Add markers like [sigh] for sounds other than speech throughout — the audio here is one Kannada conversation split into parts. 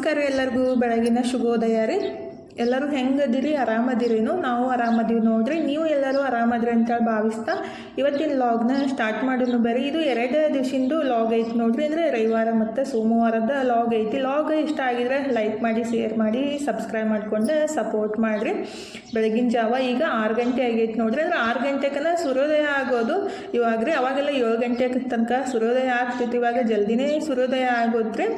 ನಮಸ್ಕಾರ ಎಲ್ಲರಿಗೂ. ಬೆಳಗಿನ ಶುಭೋದಯ ರೀ. ಎಲ್ಲರೂ ಹೆಂಗದಿರಿ? ಆರಾಮದಿರೇನು? ನಾವು ಆರಾಮದೀವಿ ನೋಡ್ರಿ. ನೀವು ಎಲ್ಲರೂ ಆರಾಮದ್ರಿ ಅಂತೇಳಿ ಭಾವಿಸ್ತಾ ಇವತ್ತಿನ ಲಾಗ್ನ ಸ್ಟಾರ್ಟ್ ಮಾಡೋನು ಬರೀ ಇದು ಎರಡು ದಿವಸಿಂದು ಲಾಗ್ ಐತಿ ನೋಡ್ರಿ. ಅಂದರೆ ರವಿವಾರ ಮತ್ತು ಸೋಮವಾರದ ಲಾಗ್ ಐತಿ. ಲಾಗ್ ಇಷ್ಟ ಆಗಿದ್ರೆ ಲೈಕ್ ಮಾಡಿ ಶೇರ್ ಮಾಡಿ ಸಬ್ಸ್ಕ್ರೈಬ್ ಮಾಡಿಕೊಂಡು ಸಪೋರ್ಟ್ ಮಾಡಿರಿ. ಬೆಳಗಿನ ಜಾವ ಈಗ ಆರು ಗಂಟೆ ಆಗೈತೆ ನೋಡ್ರಿ. ಅಂದ್ರೆ ಆರು ಗಂಟೆಕನ ಸೂರ್ಯೋದಯ ಆಗೋದು ಇವಾಗ ರೀ ಅವಾಗೆಲ್ಲ ಏಳು ಗಂಟೆ ತನಕ ಸೂರ್ಯೋದಯ ಆಗ್ತಿತ್ತು. ಇವಾಗ ಜಲ್ದಿನೇ ಸೂರ್ಯೋದಯ ಆಗೋದ್ರಿ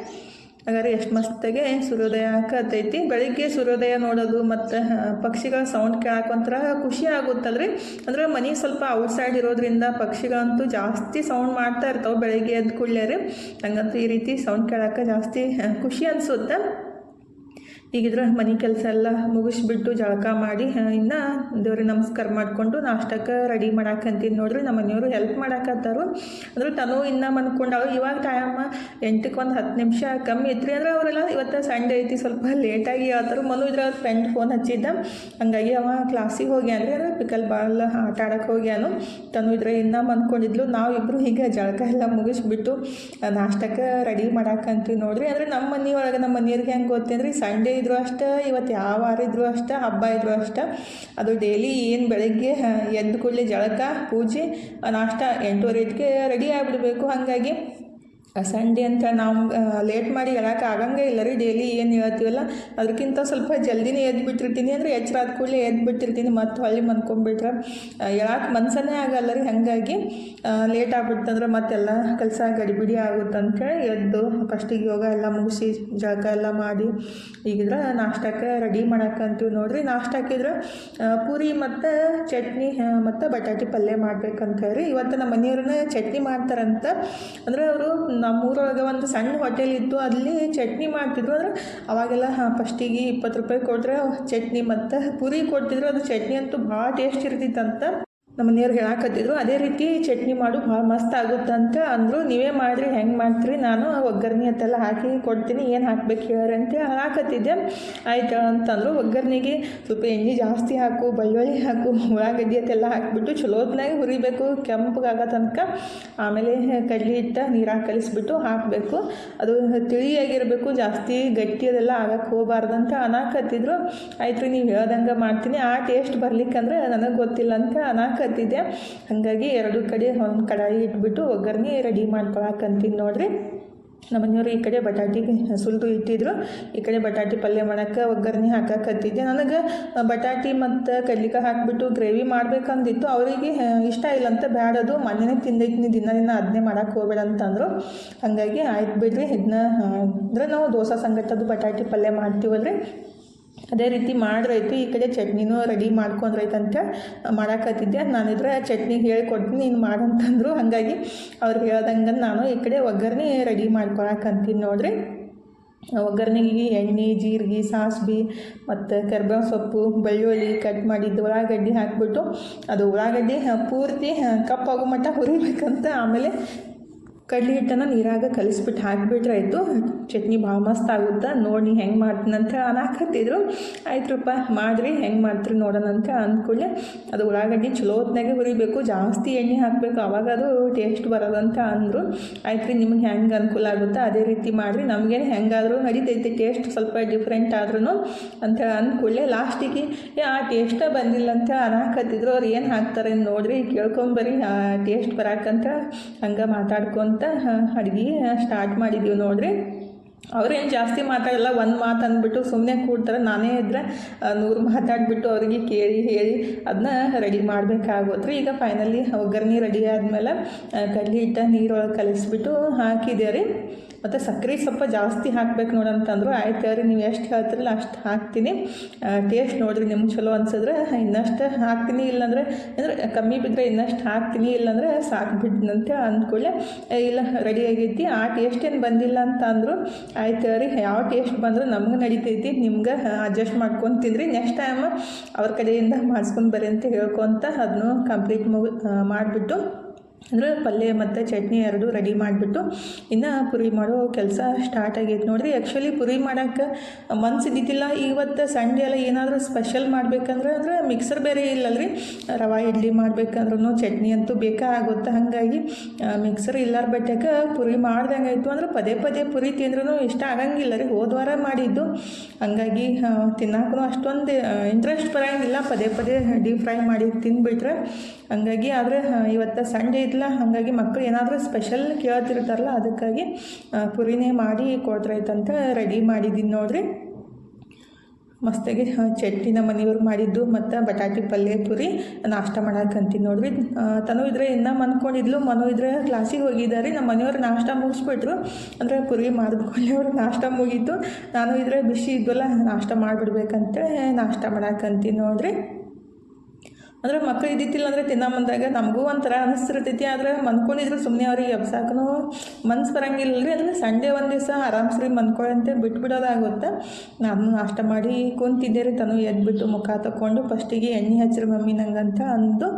ಹಾಗಾದ್ರೆ ಎಷ್ಟು ಮಸ್ತಾಗೆ ಸೂರ್ಯೋದಯ ಆಕತೈತಿ ಬೆಳಿಗ್ಗೆ ಸೂರ್ಯೋದಯ ನೋಡೋದು ಮತ್ತು ಪಕ್ಷಿಗಳ ಸೌಂಡ್ ಕೇಳಾಕೊಂತರ ಖುಷಿ ಆಗುತ್ತಲ್ರಿ. ಅಂದ್ರೆ ಮನೆ ಸ್ವಲ್ಪ ಔಟ್ಸೈಡ್ ಇರೋದ್ರಿಂದ ಪಕ್ಷಿಗಳಂತೂ ಜಾಸ್ತಿ ಸೌಂಡ್ ಮಾಡ್ತಾ ಇರ್ತಾವೆ ಬೆಳಿಗ್ಗೆ ಎದ್ದು ಕುಳ್ಳೇರಿ ಹಂಗಂತೂ ಈ ರೀತಿ ಸೌಂಡ್ ಕೇಳಕ್ಕೆ ಜಾಸ್ತಿ ಖುಷಿ ಅನಿಸುತ್ತೆ. ಈಗಿದ್ರೆ ಮನೆ ಕೆಲಸ ಎಲ್ಲ ಮುಗಿಸ್ಬಿಟ್ಟು ಜಳಕ ಮಾಡಿ ಇನ್ನು ದೇವ್ರಿಗೆ ನಮಸ್ಕಾರ ಮಾಡಿಕೊಂಡು ನಾಷ್ಟಕ್ಕೆ ರೆಡಿ ಮಾಡಾಕಂತೀನಿ ನೋಡ್ರಿ. ನಮ್ಮ ಮನೆಯವರು ಹೆಲ್ಪ್ ಮಾಡಾಕತ್ತಾರು ಅಂದ್ರೆ ತನು ಇನ್ನು ಮನ್ಕೊಂಡಾಳು. ಇವಾಗ ಟೈಮ್ ಎಂಟಕ್ಕೆ ಒಂದು ಹತ್ತು ನಿಮಿಷ ಕಮ್ಮಿ ಇದ್ರಿ ಅಂದ್ರೆ ಅವರೆಲ್ಲ ಇವತ್ತು ಸಂಡೇ ಐತಿ, ಸ್ವಲ್ಪ ಲೇಟಾಗಿ ಹೇಳ್ತಾರೆ. ಮನು ಇದ್ರ ಫ್ರೆಂಡ್ ಫೋನ್ ಹಚ್ಚಿದ್ದ. ಹಂಗಾಗಿ ಅವ ಕ್ಲಾಸಿಗೆ ಹೋಗ್ಯಾನ್ರಿ ಅಂದ್ರೆ ಪಿಕಲ್ ಬಾಲ್ ಆಟ ಆಡಕ್ಕೆ ಹೋಗ್ಯಾನು. ತನು ಇದ್ರೆ ಇನ್ನು ಮನ್ಕೊಂಡಿದ್ಲು. ನಾವಿಬ್ಬರು ಹೀಗೆ ಜಳಕ ಎಲ್ಲ ಮುಗಿಸ್ಬಿಟ್ಟು ನಾಷ್ಟಕ್ಕೆ ರೆಡಿ ಮಾಡಾಕಂತೀವಿ ನೋಡ್ರಿ. ಅಂದ್ರೆ ನಮ್ಮ ಮನೆಯೊಳಗೆ ನಮ್ಮ ಮನೆಯವ್ರಿಗೆ ಹೆಂಗೆ ಗೊತ್ತೇನ್ರಿ? ಸಂಡೇ ಇದ್ರು ಅಷ್ಟೇ ಇವತ್ತು ಯಾವ ವಾರ ಇದ್ರು ಅಷ್ಟೇ, ಹಬ್ಬ ಇದ್ರು ಅಷ್ಟೇ, ಅದು ಡೈಲಿ ಏನು ಬೆಳಗ್ಗೆ ಎದ್ದು ಕೂಡಲೇ ಜಳಕ, ಪೂಜೆ, ನಾಷ್ಟ ಎಂಟೂವರೆ ಇದಕ್ಕೆ ರೆಡಿ ಆಗಿಬಿಡ್ಬೇಕು. ಹಾಗಾಗಿ ಸಂಡೇ ಅಂತ ನಾವು ಲೇಟ್ ಮಾಡಿ ಹೇಳಕ್ಕೆ ಆಗಂಗೆ ಇಲ್ಲ ರೀ. ಡೈಲಿ ಏನು ಹೇಳ್ತೀವಲ್ಲ ಅದಕ್ಕಿಂತ ಸ್ವಲ್ಪ ಜಲ್ದಿನೇ ಎದ್ದು ಬಿಟ್ಟಿರ್ತೀನಿ ಅಂದರೆ ಎಚ್ಚರ ಆದ ಕೂಡಲೇ ಎದ್ದು ಬಿಟ್ಟಿರ್ತೀನಿ ಮತ್ತು ಹೊಳ್ಳಿ ಮನ್ಕೊಂಡ್ಬಿಟ್ರೆ ಹೇಳಕ್ಕೆ ಮನ್ಸನೇ ಆಗಲ್ಲ ರೀ. ಹಾಗಾಗಿ ಲೇಟ್ ಆಗ್ಬಿಡ್ತಂದ್ರೆ ಮತ್ತೆಲ್ಲ ಕೆಲಸ ಗಡಿಬಿಡಿ ಆಗುತ್ತೆ ಅಂತೇಳಿ ಎದ್ದು ಫಸ್ಟಿಗೆ ಯೋಗ ಎಲ್ಲ ಮುಗಿಸಿ ಜಳಕ ಎಲ್ಲ ಮಾಡಿ ಈಗಿದ್ರೆ ನಾಷ್ಟಕ್ಕೆ ರೆಡಿ ಮಾಡಕ್ಕಂತೀವಿ ನೋಡಿರಿ. ನಾಷ್ಟ ಹಾಕಿದ್ರೆ ಆ, ಪೂರಿ ಮತ್ತು ಚಟ್ನಿ ಮತ್ತು ಬಟಾಟಿ ಪಲ್ಯ ಮಾಡ್ಬೇಕಂತ ಹೇಳಿ. ಇವತ್ತು ನಮ್ಮ ಮನೆಯವ್ರನ್ನ ಚಟ್ನಿ ಮಾಡ್ತಾರಂತ ಅಂದರೆ ಅವರು ನಮ್ಮೂರೊಳಗೆ ಒಂದು ಸಣ್ಣ ಹೋಟೆಲ್ ಇತ್ತು, ಅಲ್ಲಿ ಚಟ್ನಿ ಮಾಡ್ತಿದ್ರು. ಅಂದ್ರೆ ಅವಾಗೆಲ್ಲ ಫಸ್ಟಿಗೆ ಇಪ್ಪತ್ತು ರೂಪಾಯಿ ಕೊಟ್ಟರೆ ಚಟ್ನಿ ಮತ್ತು ಪೂರಿ ಕೊಡ್ತಿದ್ರು. ಅದು ಚಟ್ನಿ ಅಂತೂ ಭಾಳ ಟೇಸ್ಟ್ ಇರ್ತಿತ್ತಂತ. ನಮ್ಮ ಮನೆಯವ್ರು ಹೇಳಾಕತ್ತಿದ್ರು, ಅದೇ ರೀತಿ ಚಟ್ನಿ ಮಾಡು, ಭಾಳ ಮಸ್ತ್ ಆಗುತ್ತಂತ ಅಂದರು. ನೀವೇ ಮಾಡಿರಿ, ಹೆಂಗೆ ಮಾಡ್ತೀರಿ, ನಾನು ಒಗ್ಗರಣೆ ಅಂತೆಲ್ಲ ಹಾಕಿ ಕೊಡ್ತೀನಿ, ಏನು ಹಾಕ್ಬೇಕು ಹೇಳ್ರಿ ಅಂತ ಹಾಕತ್ತಿದ್ದೆ ಆಯ್ತು ಅಂತಂದರು. ಒಗ್ಗರಣೆಗೆ ಸ್ವಲ್ಪ ಎಣ್ಣೆ ಜಾಸ್ತಿ ಹಾಕು, ಬೆಳ್ಳುಳ್ಳಿ ಹಾಕು, ಉಳ್ಳಾಗಡ್ಡಿ ಅಂತೆಲ್ಲ ಹಾಕಿಬಿಟ್ಟು ಚಲೋತ್ನಾಗೆ ಹುರಿಬೇಕು, ಕೆಂಪಗಾಗೋ ತನಕ. ಆಮೇಲೆ ಕಡ್ಲಿ ಹಿಟ್ಟ ನೀರಾಗಿ ಕಲಿಸ್ಬಿಟ್ಟು ಹಾಕಬೇಕು. ಅದು ತಿಳಿಯಾಗಿರಬೇಕು, ಜಾಸ್ತಿ ಗಟ್ಟಿ ಅದೆಲ್ಲ ಆಗಕ್ಕೆ ಹೋಗಬಾರ್ದಂತ ಅನಾಕತ್ತಿದ್ರು. ಆಯ್ತು ನೀವು ಹೇಳ್ದಂಗೆ ಮಾಡ್ತೀನಿ. ಆ ಟೇಸ್ಟ್ ಬರ್ಲಿಕ್ಕಂದ್ರೆ ನನಗೆ ಗೊತ್ತಿಲ್ಲ ಅಂತ ಅನಾಕತ್ತಿದ್ದೆ ಹಾಗಾಗಿ ಎರಡು ಕಡೆ ಒಂದು ಕಡಾಯಿ ಇಟ್ಬಿಟ್ಟು ಒಗ್ಗರಣೆ ರೆಡಿ ಮಾಡ್ಕೊಳಕಂತೀನಿ ನೋಡ್ರಿ. ನಮ್ಮ ಮನೆಯವರು ಈ ಕಡೆ ಬಟಾಟಿ ಸುಲಿದು ಇಟ್ಟಿದ್ರು. ಈ ಕಡೆ ಬಟಾಟಿ ಪಲ್ಯ ಮಾಡೋಕ್ಕೆ ಒಗ್ಗರಣೆ ಹಾಕಕತ್ತಿದ್ದೆ ನನಗೆ ಬಟಾಟಿ ಮತ್ತು ಕಡ್ಲಿಕಾಯಿ ಹಾಕಿಬಿಟ್ಟು ಗ್ರೇವಿ ಮಾಡ್ಬೇಕಂದಿತ್ತು. ಅವರಿಗೆ ಇಷ್ಟ ಇಲ್ಲ ಅಂತ ಬ್ಯಾಡದು ಮನೆಯೇ ತಿಂದೈತಿ ದಿನ ದಿನ ಅದನ್ನೇ ಮಾಡೋಕ್ಕೆ ಹೋಗ್ಬೇಡ ಅಂತಂದರು. ಹಾಗಾಗಿ ಆಯ್ತು ಬಿಡ್ರಿ. ಇದನ್ನ ಅಂದರೆ ನಾವು ದೋಸೆ ಸಂಗಟದ್ದು ಬಟಾಟಿ ಪಲ್ಯ ಮಾಡ್ತೀವಲ್ರಿ. ಅದೇ ರೀತಿ ಮಾಡ್ರೈತು ಈ ಕಡೆ ಚಟ್ನಿನೂ ರೆಡಿ ಮಾಡ್ಕೊಂಡ್ರೈತಂತ ಮಾಡಾಕತ್ತಿದ್ದೆ. ನಾನಿದ್ರೆ ಚಟ್ನಿಗೆ ಹೇಳ್ಕೊಡ್ತೀನಿ, ನೀನು ಮಾಡಂತಂದ್ರು. ಹಾಗಾಗಿ ಅವ್ರು ಹೇಳ್ದಂಗೆ ನಾನು ಈ ಕಡೆ ಒಗ್ಗರಣೆ ರೆಡಿ ಮಾಡ್ಕೊಳಕಂತೀನಿ ನೋಡ್ರಿ. ಒಗ್ಗರಣೆಗೆ ಎಣ್ಣೆ, ಜೀರಿಗೆ, ಸಾಸ್ಬಿ, ಮತ್ತು ಕರ್ಬೇವು ಸೊಪ್ಪು, ಬೆಳ್ಳುಳ್ಳಿ ಕಟ್ ಮಾಡಿದ್ದು ಉಳ್ಳಾಗಡ್ಡಿ ಹಾಕಿಬಿಟ್ಟು, ಅದು ಉಳ್ಳಾಗಡ್ಡಿ ಪೂರ್ತಿ ಕಪ್ಪಾಗೋ ಮಟ್ಟ ಹುರಿಬೇಕಂತ ಆಮೇಲೆ ಕಡ್ಲಿ ಹಿಟ್ಟನ್ನು ನೀರಾಗ ಕಲಿಸ್ಬಿಟ್ಟು ಹಾಕಿಬಿಟ್ರೆ ಆಯಿತು ಚಟ್ನಿ ಭಾಳ ಮಸ್ತ್ ಆಗುತ್ತೆ. ನೋಡಿ ಹೆಂಗೆ ಮಾಡ್ತೀನಂತ ಅನ್ನಾಕತ್ತಿದ್ರು ರೂಪ ಮಾಡಿರಿ, ಹೆಂಗೆ ಮಾಡ್ತೀರಿ ನೋಡೋಣ ಅಂತ ಅಂದ್ಕೊಳ್ಳಿ ಅದು ಉಳ್ಳಾಗಡ್ಡಿ ಚಲೋ ಹೊತ್ನಾಗೆ ಹುರಿಬೇಕು, ಜಾಸ್ತಿ ಎಣ್ಣೆ ಹಾಕಬೇಕು, ಅವಾಗ ಅದು ಟೇಸ್ಟ್ ಬರೋದಂತ ಅಂದರು. ಆಯ್ತು ರೀ ನಿಮ್ಗೆ ಹೆಂಗೆ ಅನುಕೂಲ ಆಗುತ್ತೆ ಅದೇ ರೀತಿ ಮಾಡಿರಿ. ನಮಗೇನು ಹೆಂಗಾದರೂ ನಡೀತೈತಿ ಟೇಸ್ಟ್ ಸ್ವಲ್ಪ ಡಿಫ್ರೆಂಟ್ ಆದ್ರೂ ಅಂತ ಅಂದ್ಕೊಳ್ಳೆ ಲಾಸ್ಟಿಗೆ ಏ, ಆ ಟೇಸ್ಟೇ ಬಂದಿಲ್ಲ ಅಂತ ಅನ್ನಾಕತ್ತಿದ್ರು ಅವ್ರು ಏನು ಹಾಕ್ತಾರೆ ನೋಡ್ರಿ ಕೇಳ್ಕೊಂಬರಿ ಟೇಸ್ಟ್ ಬರಾಕಂತ ಹಂಗೆ ಮಾತಾಡ್ಕೊಂತ ಅಡುಗೆ ಸ್ಟಾರ್ಟ್ ಮಾಡಿದ್ದೀವಿ ನೋಡ್ರಿ. ಅವ್ರೇನು ಜಾಸ್ತಿ ಮಾತಾಡಲ್ಲ, ಒಂದು ಮಾತು ಅಂದ್ಬಿಟ್ಟು ಸುಮ್ಮನೆ ಕೂಡ್ತಾರೆ. ನಾನೇ ಇದ್ದರೆ ನೂರು ಮಾತಾಡಿಬಿಟ್ಟು ಅವರಿಗೆ ಕೇಳಿ ಹೇಳಿ ಅದನ್ನ ರೆಡಿ ಮಾಡಬೇಕಾಗೋತ್ರಿ ಈಗ ಫೈನಲಿ ಒಗ್ಗರಣೆ ರೆಡಿ ಆದಮೇಲೆ ಕಡ್ಲಿ ಹಿಟ್ಟ ನೀರೊಳಗೆ ಕಲಿಸ್ಬಿಟ್ಟು ಹಾಕಿದೆ ರೀ. ಮತ್ತು ಸಕ್ಕರೆ ಸ್ವಲ್ಪ ಜಾಸ್ತಿ ಹಾಕ್ಬೇಕು ನೋಡಂತಂದ್ರು ಆಯ್ತು ರೀ ನೀವು ಎಷ್ಟು ಹೇಳ್ತಿರಲ್ಲ ಅಷ್ಟು ಹಾಕ್ತೀನಿ. ಟೇಸ್ಟ್ ನೋಡಿರಿ ನಿಮ್ಗೆ ಚಲೋ ಅನ್ಸಿದ್ರೆ ಇನ್ನಷ್ಟು ಹಾಕ್ತೀನಿ, ಇಲ್ಲಾಂದರೆ ಅಂದರೆ ಕಮ್ಮಿ ಬಿದ್ದರೆ ಇನ್ನಷ್ಟು ಹಾಕ್ತೀನಿ, ಇಲ್ಲಾಂದರೆ ಸಾಕು ಬಿಡ್ನಂತೆ ಅಂದ್ಕೊಳ್ಳೆ ಇಲ್ಲ ರೆಡಿ ಆಗೈತಿ ಆ ಟೇಸ್ಟ್ ಏನು ಬಂದಿಲ್ಲ ಅಂತ ಅಂದರು ಆಯ್ತು ರೀ ಯಾವ ಟೇಸ್ಟ್ ಬಂದರೂ ನಮ್ಗೆ ನಡೀತೈತಿ, ನಿಮ್ಗೆ ಅಡ್ಜಸ್ಟ್ ಮಾಡ್ಕೊಂಡು ತಿಂದ್ರಿ ನೆಕ್ಸ್ಟ್ ಟೈಮ್ ಅವ್ರ ಕಡೆಯಿಂದ ಮಾಡಿಸ್ಕೊಂಡು ಬರ್ರಿ ಅಂತ ಹೇಳ್ಕೊತ ಅದನ್ನು ಕಂಪ್ಲೀಟ್ ಮುಗಿ ಮಾಡಿಬಿಟ್ಟು ಅಂದರೆ ಪಲ್ಯ ಮತ್ತು ಚಟ್ನಿ ಎರಡು ರೆಡಿ ಮಾಡಿಬಿಟ್ಟು ಇನ್ನು ಪುರಿ ಮಾಡೋ ಕೆಲಸ ಸ್ಟಾರ್ಟ್ ಆಗೈತೆ ನೋಡಿರಿ. ಆ್ಯಕ್ಚುಲಿ ಪುರಿ ಮಾಡೋಕ್ಕೆ ಮನ್ಸು ಇದ್ದಿದ್ದಿಲ್ಲ ಇವತ್ತು ಸಂಡೇ ಎಲ್ಲ ಏನಾದರೂ ಸ್ಪೆಷಲ್ ಮಾಡ್ಬೇಕಂದ್ರೆ ಅಂದ್ರೆ ಮಿಕ್ಸರ್ ಬೇರೆ ಇಲ್ಲಲ್ರಿ. ರವೆ, ಇಡ್ಲಿ ಮಾಡ್ಬೇಕಂದ್ರೂ ಚಟ್ನಿ ಅಂತೂ ಬೇಕಾ ಆಗುತ್ತೆ ಹಾಗಾಗಿ ಮಿಕ್ಸರ್ ಇಲ್ಲಾರ ಬಟ್ಟೆಗೆ ಪುರಿ ಮಾಡ್ದಂಗೆ ಆಯಿತು ಅಂದ್ರೆ ಪದೇ ಪದೇ ಪುರಿ ತಿಂದ್ರೂ ಇಷ್ಟ ಆಗಂಗಿಲ್ಲ ರೀ. ಹೋದ್ವಾರ ಮಾಡಿದ್ದು. ಹಂಗಾಗಿ ತಿನ್ನಕ್ಕೂ ಅಷ್ಟೊಂದು ಇಂಟ್ರೆಸ್ಟ್ ಬರೋಂಗಿಲ್ಲ ಪದೇ ಪದೇ ಡೀಪ್ ಫ್ರೈ ಮಾಡಿ ತಿಂದುಬಿಟ್ರೆ ಹಂಗಾಗಿ ಆದರೆ ಇವತ್ತು ಸಂಡೇ ಇದ್ಲ, ಹಾಗಾಗಿ ಮಕ್ಕಳು ಏನಾದರೂ ಸ್ಪೆಷಲ್ ಕೇಳ್ತಿರ್ತಾರಲ್ಲ, ಅದಕ್ಕಾಗಿ ಪುರಿನೇ ಮಾಡಿ ಕೊಡ್ರೈತಂತ ರೆಡಿ ಮಾಡಿದ್ದೀನಿ ನೋಡ್ರಿ. ಮಸ್ತಾಗಿ ಚಟ್ನಿನ ಮನೆಯವ್ರು ಮಾಡಿದ್ದು ಮತ್ತು ಬಟಾಟಿ ಪಲ್ಯ ಪುರಿ ನಾಷ್ಟ ಮಾಡಕ್ಕಂತೀನಿ ನೋಡ್ರಿ. ತನು ಇದ್ರೆ ಇನ್ನೂ ಮನ್ಕೊಂಡಿದ್ಲು, ಮನು ಇದ್ರೆ ಕ್ಲಾಸಿಗೆ ಹೋಗಿದ್ದಾರೆ ನಮ್ಮ ಮನೆಯವ್ರು ನಾಷ್ಟ ಮುಗಿಸ್ಬಿಟ್ರು. ಅಂದರೆ ಪುರಿ ಮಾಡಿದ್ಕೊಳ್ಳಿ ಅವ್ರು ನಾಷ್ಟ ಮುಗೀತು. ನಾನು ಇದ್ರೆ ಬಿಸಿ ಇದ್ವಲ್ಲ, ನಾಷ್ಟ ಮಾಡಿಬಿಡ್ಬೇಕಂತೇಳಿ ನಾಷ್ಟ ಮಾಡಕ್ಕಂತೀನಿ ನೋಡ್ರಿ. ಅಂದ್ರೆ ಮಕ್ಳು ಇದ್ದಿತ್ತಿಲ್ಲ ಅಂದರೆ ತಿನ್ನ ಬಂದಾಗ ನಮಗೂ ಒಂಥರ ಅನಿಸ್ತಿರ್ತೈತಿ. ಆದ್ರೆ ಮನ್ಕೊಂಡಿದ್ರೆ ಸುಮ್ಮನೆ ಅವ್ರಿಗೆ ಎಬ್ಸಾಕನು ಮನ್ಸು ಬರಂಗಿಲ್ಲ ರೀ. ಅಂದ್ರೆ ಸಂಡೆ ಒಂದು ದಿವಸ ಆರಾಮ್ಸ್ರಿ ಮನ್ಕೊಳ್ಳಂತೆ ಬಿಟ್ಬಿಡೋದಾಗುತ್ತೆ. ನಾನು ನಾಷ್ಟ ಮಾಡಿ ಕುಂತಿದ್ದೆ ರೀ. ತನು ಎದ್ಬಿಟ್ಟು ಮುಖ ತಕೊಂಡು ಫಸ್ಟಿಗೆ ಎಣ್ಣೆ ಹಚ್ಚಿರಿ ಮಮ್ಮಿ ನಂಗಂತ ಅಂದು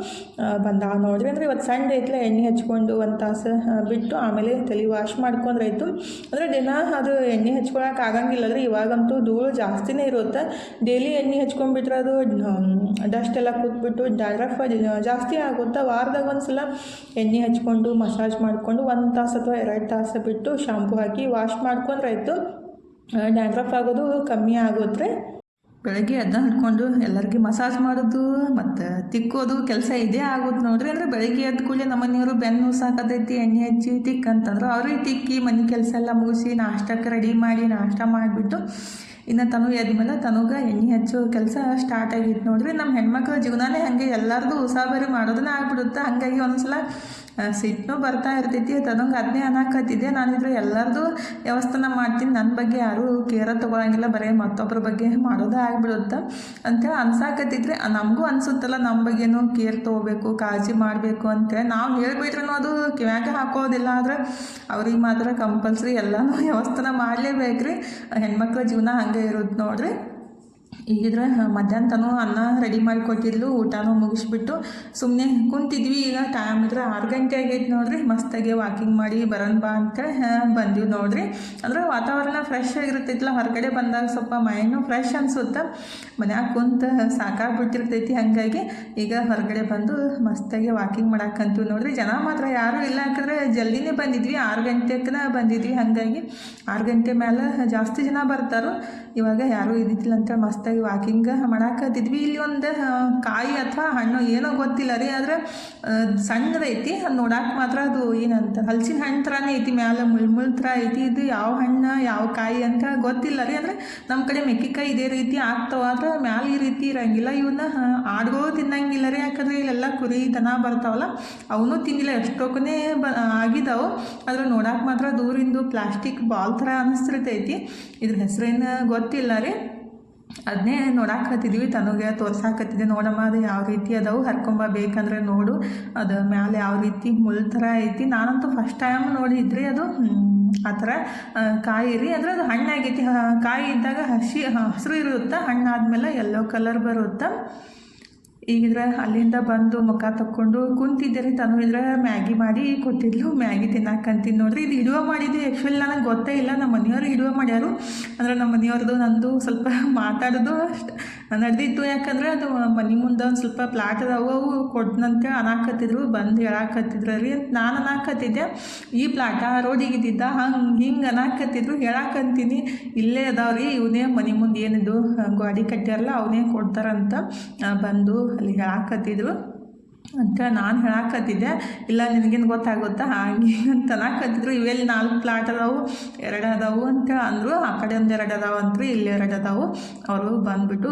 ಬಂದ ನೋಡ್ರಿ. ಅಂದ್ರೆ ಇವತ್ತು ಸಂಡೆ ಐತ್ಲ ಎಣ್ಣೆ ಹಚ್ಕೊಂಡು ಒಂದು ತಾಸು ಬಿಟ್ಟು ಆಮೇಲೆ ತಲೆ ವಾಶ್ ಮಾಡ್ಕೊಂಡ್ರಾಯ್ತು ಅಂದ್ರೆ ದಿನ ಅದು ಎಣ್ಣೆ ಹಚ್ಕೊಳಕ್ಕೆ ಆಗಂಗಿಲ್ಲ ಅಂದ್ರೆ ಇವಾಗಂತೂ ಧೂಳು ಜಾಸ್ತಿನೇ ಇರುತ್ತೆ. ಡೈಲಿ ಎಣ್ಣೆ ಹಚ್ಕೊಂಡ್ಬಿಟ್ರೆ ಅದು ಡಸ್ಟ್ ಎಲ್ಲ ಕೂತ್ಬಿಟ್ಟು ಡ್ಯಾಂಡ್ರಫ್ ಜಾಸ್ತಿ ಆಗುತ್ತೆ? ವಾರದಾಗ ಒಂದು ಸಲ ಎಣ್ಣೆ ಹಚ್ಕೊಂಡು, ಮಸಾಜ್ ಮಾಡಿಕೊಂಡು, ಒಂದು ತಾಸು ಅಥವಾ ಎರಡು ತಾಸು ಬಿಟ್ಟು ಶಾಂಪು ಹಾಕಿ ವಾಶ್ ಮಾಡ್ಕೊಂಡ್ರಾಯ್ತು ಡ್ಯಾಂಡ್ರಫ್ ಆಗೋದು ಕಮ್ಮಿ ಆಗುತ್ತೆ ಬೆಳಗ್ಗೆ ಅದನ್ನ ಹಿಡ್ಕೊಂಡು ಎಲ್ಲರಿಗೆ ಮಸಾಜ್ ಮಾಡೋದು ಮತ್ತು ತಿಕ್ಕೋದು ಕೆಲಸ ಇದೇ ಆಗುತ್ತೆ ನೋಡ್ರಿ. ಅಂದರೆ ಬೆಳಗ್ಗೆ ಎದ್ದ ಕೂಡಲೇ ನಮ್ಮ ಮನೆಯವರು ಬೆನ್ನು ಸಾಕತೈತಿ, ಎಣ್ಣೆ ಹಚ್ಚಿ ತಿಕ್ ಅಂತಂದ್ರೆ ಅವ್ರಿಗೆ ತಿಕ್ಕಿ ಮನೆ ಕೆಲಸ ಎಲ್ಲ ಮುಗಿಸಿ ನಾಷ್ಟಕ್ಕೆ ರೆಡಿ ಮಾಡಿ, ನಾಷ್ಟ ಮಾಡಿಬಿಟ್ಟು ಇನ್ನು ತನು ಎದ್ಮೇಲೆ ತನುಗೆ ಎಣ್ಣೆ ಹಚ್ಚೋ ಕೆಲಸ ಸ್ಟಾರ್ಟ್ ಆಗಿತ್ತು ನೋಡ್ರಿ. ನಮ್ಮ ಹೆಣ್ಮಕ್ಳ ಜೀವನನೇ ಹಾಗೆ ಎಲ್ಲರದು ಉಸಾಬರಿ ಮಾಡೋದನ್ನ ಆಗ್ಬಿಡುತ್ತೆ. ಹಾಗಾಗಿ ಒಂದ್ಸಲ ಆ, ಸಿಟ್ಟನು ಬರ್ತಾ ಇರ್ತೈತಿ ತನಗೆ ಅದನ್ನೇ ಅನ್ನಕತ್ತಿದ್ದೆ ನಾನಿದ್ರೆ ಎಲ್ಲರದು ವ್ಯವಸ್ಥೆನ ಮಾಡ್ತೀನಿ. ನನ್ನ ಬಗ್ಗೆ ಯಾರೂ ಕೇರ ತೊಗೊಳಂಗಿಲ್ಲ. ಬರೀ ಮತ್ತೊಬ್ಬರ ಬಗ್ಗೆ ಮಾಡೋದೇ ಆಗಿಬಿಡುತ್ತೆ. ಅಂತೇಳಿ ಅನ್ಸಾಕತ್ತಿದ್ರೆ ನಮಗೂ ಅನಿಸುತ್ತಲ್ಲ ನಮ್ಮ ಬಗ್ಗೆನೂ ಕೇರ್ ತೊಗೋಬೇಕು, ಕಾಳಜಿ ಮಾಡಬೇಕು ಅಂತೇಳಿ ನಾವು ಹೇಳ್ಬಿಟ್ರೂ ಅದು ಕಿವ್ಯಾಗೆ ಹಾಕೋದಿಲ್ಲ. ಆದರೆ ಅವ್ರಿಗೆ ಮಾತ್ರ ಕಂಪಲ್ಸರಿ ಎಲ್ಲನೂ ವ್ಯವಸ್ಥಾನ ಮಾಡಲೇಬೇಕ್ರಿ. ಹೆಣ್ಮಕ್ಳ ಜೀವನ ಹಂಗೆ ಇರುತ್ತೆ ನೋಡ್ರಿ. ಈಗಿದ್ರೆ ಮಧ್ಯಾಹ್ನ ತನೂ ಅನ್ನ ರೆಡಿ ಮಾಡಿ ಕೊಟ್ಟಿದ್ಲು, ಊಟನೂ ಮುಗಿಸ್ಬಿಟ್ಟು ಸುಮ್ಮನೆ ಕುಂತಿದ್ವಿ. ಈಗ ಟೈಮ್ ಇದ್ರೆ ಆರು ಗಂಟೆ ಆಗೈತೆ ನೋಡ್ರಿ. ಮಸ್ತಾಗಿ ವಾಕಿಂಗ್ ಮಾಡಿ ಬರೋಣ ಬಾ ಅಂತ ಬಂದಿವಿ ನೋಡ್ರಿ. ಅಂದ್ರೆ ವಾತಾವರಣ ಫ್ರೆಶ್ ಆಗಿರ್ತೈತಿಲ್ಲ ಹೊರಗಡೆ ಬಂದಾಗ ಸ್ವಲ್ಪ ಮೈನು ಫ್ರೆಶ್ ಅನ್ಸುತ್ತೆ. ಮನ್ಯಾಗ ಕುಂತ ಸಾಕಾಗ್ಬಿಟ್ಟಿರ್ತೈತಿ ಹಾಗಾಗಿ ಈಗ ಹೊರಗಡೆ ಬಂದು ಮಸ್ತಾಗಿ ವಾಕಿಂಗ್ ಮಾಡಕ್ಕಂತೀವಿ ನೋಡ್ರಿ. ಜನ ಮಾತ್ರ ಯಾರೂ ಇಲ್ಲ. ಯಾಕಂದ್ರೆ ಜಲ್ದಿನೇ ಬಂದಿದ್ವಿ. ಆರು ಗಂಟೆಗೆ ಬಂದಿದ್ವಿ. ಹಾಗಾಗಿ ಆರು ಗಂಟೆ ಮೇಲೆ ಜಾಸ್ತಿ ಜನ ಬರ್ತಾರೋ. ಇವಾಗ ಯಾರು ಇದ್ದಿದ್ದಿಲ್ಲ ಅಂತ ಮಸ್ತಾಗಿ ವಾಕಿಂಗ್ ಮಾಡಾಕತ್ತಿದ್ವಿ ಇಲ್ಲಿ ಒಂದು ಕಾಯಿ ಅಥವಾ ಹಣ್ಣು ಏನೋ ಗೊತ್ತಿಲ್ಲ ರೀ. ಆದ್ರೆ ಸಣ್ಣದೈತಿ ಅದು ನೋಡಾಕ ಮಾತ್ರ ಅದು ಏನಂತ, ಹಲಸಿನ ಹಣ್ಣು ಥರನೇ ಐತಿ. ಮ್ಯಾಲೆ ಮುಳ್ ಮುಳ್ ಥರ ಐತಿ. ಇದು ಯಾವ ಹಣ್ಣು, ಯಾವ ಕಾಯಿ ಅಂತ ಗೊತ್ತಿಲ್ಲ ರೀ. ಅಂದರೆ ನಮ್ಮ ಕಡೆ ಮೆಕ್ಕಿಕಾಯಿ ಇದೇ ರೀತಿ ಆಗ್ತಾವ. ಆದ್ರೆ, ಮ್ಯಾಲೆ ಈ ರೀತಿ ಇರಂಗಿಲ್ಲ. ಇವನ್ನ ಆಡ್ಗಳು ತಿನ್ನಂಗಿಲ್ಲ ರೀ. ಯಾಕಂದ್ರೆ, ಇಲ್ಲೆಲ್ಲ ಕುರಿ ದನ ಬರ್ತಾವಲ್ಲ, ಅವನು ತಿಂದಿಲ್ಲ. ಎಷ್ಟೊಕ್ಕನೇ ಬ ಆಗಿದಾವು. ಆದ್ರೆ ನೋಡಕ್ಕೆ ಮಾತ್ರ ದೂರಿಂದು ಪ್ಲಾಸ್ಟಿಕ್ ಬಾಲ್ ಥರ ಅನಿಸ್ತಿರ್ತೈತಿ. ಇದ್ರ ಹೆಸರೇನು ಗೊತ್ತಿಲ್ಲ ರೀ. ಅದನ್ನೇ ನೋಡಾಕತ್ತಿದ್ವಿ ತನಗೆ ತೋರ್ಸಾಕತ್ತಿದ್ದೆ, ನೋಡಮ್ಮ ಅದು ಯಾವ ರೀತಿ ಅದಾವು ಹರ್ಕೊಂಬ ಬೇಕಂದ್ರೆ ನೋಡು, ಅದು ಮ್ಯಾಲೆ ಯಾವ ರೀತಿ ಮುಳ್ ಥರ ಐತಿ. ನಾನಂತೂ ಫಸ್ಟ್ ಟೈಮ್ ನೋಡಿದ್ರಿ ಅದು ಆ ಥರ ಕಾಯಿ ರೀ, ಅಂದರೆ ಅದು ಹಣ್ಣಾಗೈತಿ. ಕಾಯಿ ಇದ್ದಾಗ ಹಸಿ, ಹಸಿರು ಇರುತ್ತೆ, ಹಣ್ಣಾದ್ಮೇಲೆ ಎಲ್ಲೋ ಕಲರ್ ಬರುತ್ತೆ. ಈಗಿದ್ರೆ ಅಲ್ಲಿಂದ ಬಂದು ಮುಖ ತಕ್ಕೊಂಡು ಕುಂತಿದ್ದೆ ತಾನು ಇದ್ರೆ ಮ್ಯಾಗಿ ಮಾಡಿ ಕೊಟ್ಟಿದ್ಲು. ಮ್ಯಾಗಿ ತಿನ್ನಕ್ಕಂತೀನಿ ನೋಡ್ರಿ. ಇದು ಇಡುವ ಮಾಡಿದ್ದು ಆ್ಯಕ್ಚುಲಿ ನನಗೆ ಗೊತ್ತೇ ಇಲ್ಲ. ನಮ್ಮ ಮನೆಯವರು ಇಡುವ ಮಾಡ್ಯಾರು. ಅಂದ್ರೆ ನಮ್ಮ ಮನೆಯವ್ರದ್ದು ನಂದು ಸ್ವಲ್ಪ [laughs] ಮಾತಾಡೋದು ಅಷ್ಟು. ನಡೆದಿತ್ತು ಯಾಕಂದ್ರೆ ಅದು ಮನೆ ಮುಂದೆ ಒಂದು ಸ್ವಲ್ಪ ಪ್ಲಾಟ್ ಅದಾವು, ಅವು ಕೊಡ್ನಂತೆ ಅನಾಕತ್ತಿದ್ರು, ಬಂದು ಹೇಳಾಕತ್ತಿದ್ರು ರೀ ಅಂತ ನಾನು ಅನಾಕತ್ತಿದ್ದೆ. ಈ ಪ್ಲಾಟ ರೋಡಿಗೆ ಇದ್ದಿದ್ದ ಹಂಗೆ ಹಿಂಗೆ ಅನಾಕತ್ತಿದ್ರು, ಹೇಳಾಕಂತೀನಿ. ಇಲ್ಲೇ ಅದಾವ್ರಿ ಇವನೇ ಮನೆ ಮುಂದೆ ಏನಿದು, ಗಾಡಿ ಕಟ್ಟ್ಯಾರಲ್ಲ, ಅವನೇ ಕೊಡ್ತಾರಂತ ಬಂದು ಅಲ್ಲಿ ಹೇಳಾಕತ್ತಿದ್ರು. ಅಂತ ನಾನು ಹೇಳಾಕತ್ತಿದ್ದೆ. ಇಲ್ಲ, ನಿನಗೇನು ಗೊತ್ತಾಗುತ್ತಾ? ಹಾಗೆ ಅಂತ ಅನ್ನಕತ್ತಿದ್ರು. ಇವೆಲ್ಲಿ ನಾಲ್ಕು ಪ್ಲಾಟ್ ಅದಾವು? ಎರಡು ಅದಾವು ಅಂತ ಅಂದರು. ಆ ಕಡೆ ಒಂದು ಎರಡು ಅದಾವು ಅಂತ್ರಿ ಇಲ್ಲಿ ಎರಡು ಅದಾವು. ಅವರು ಬಂದುಬಿಟ್ಟು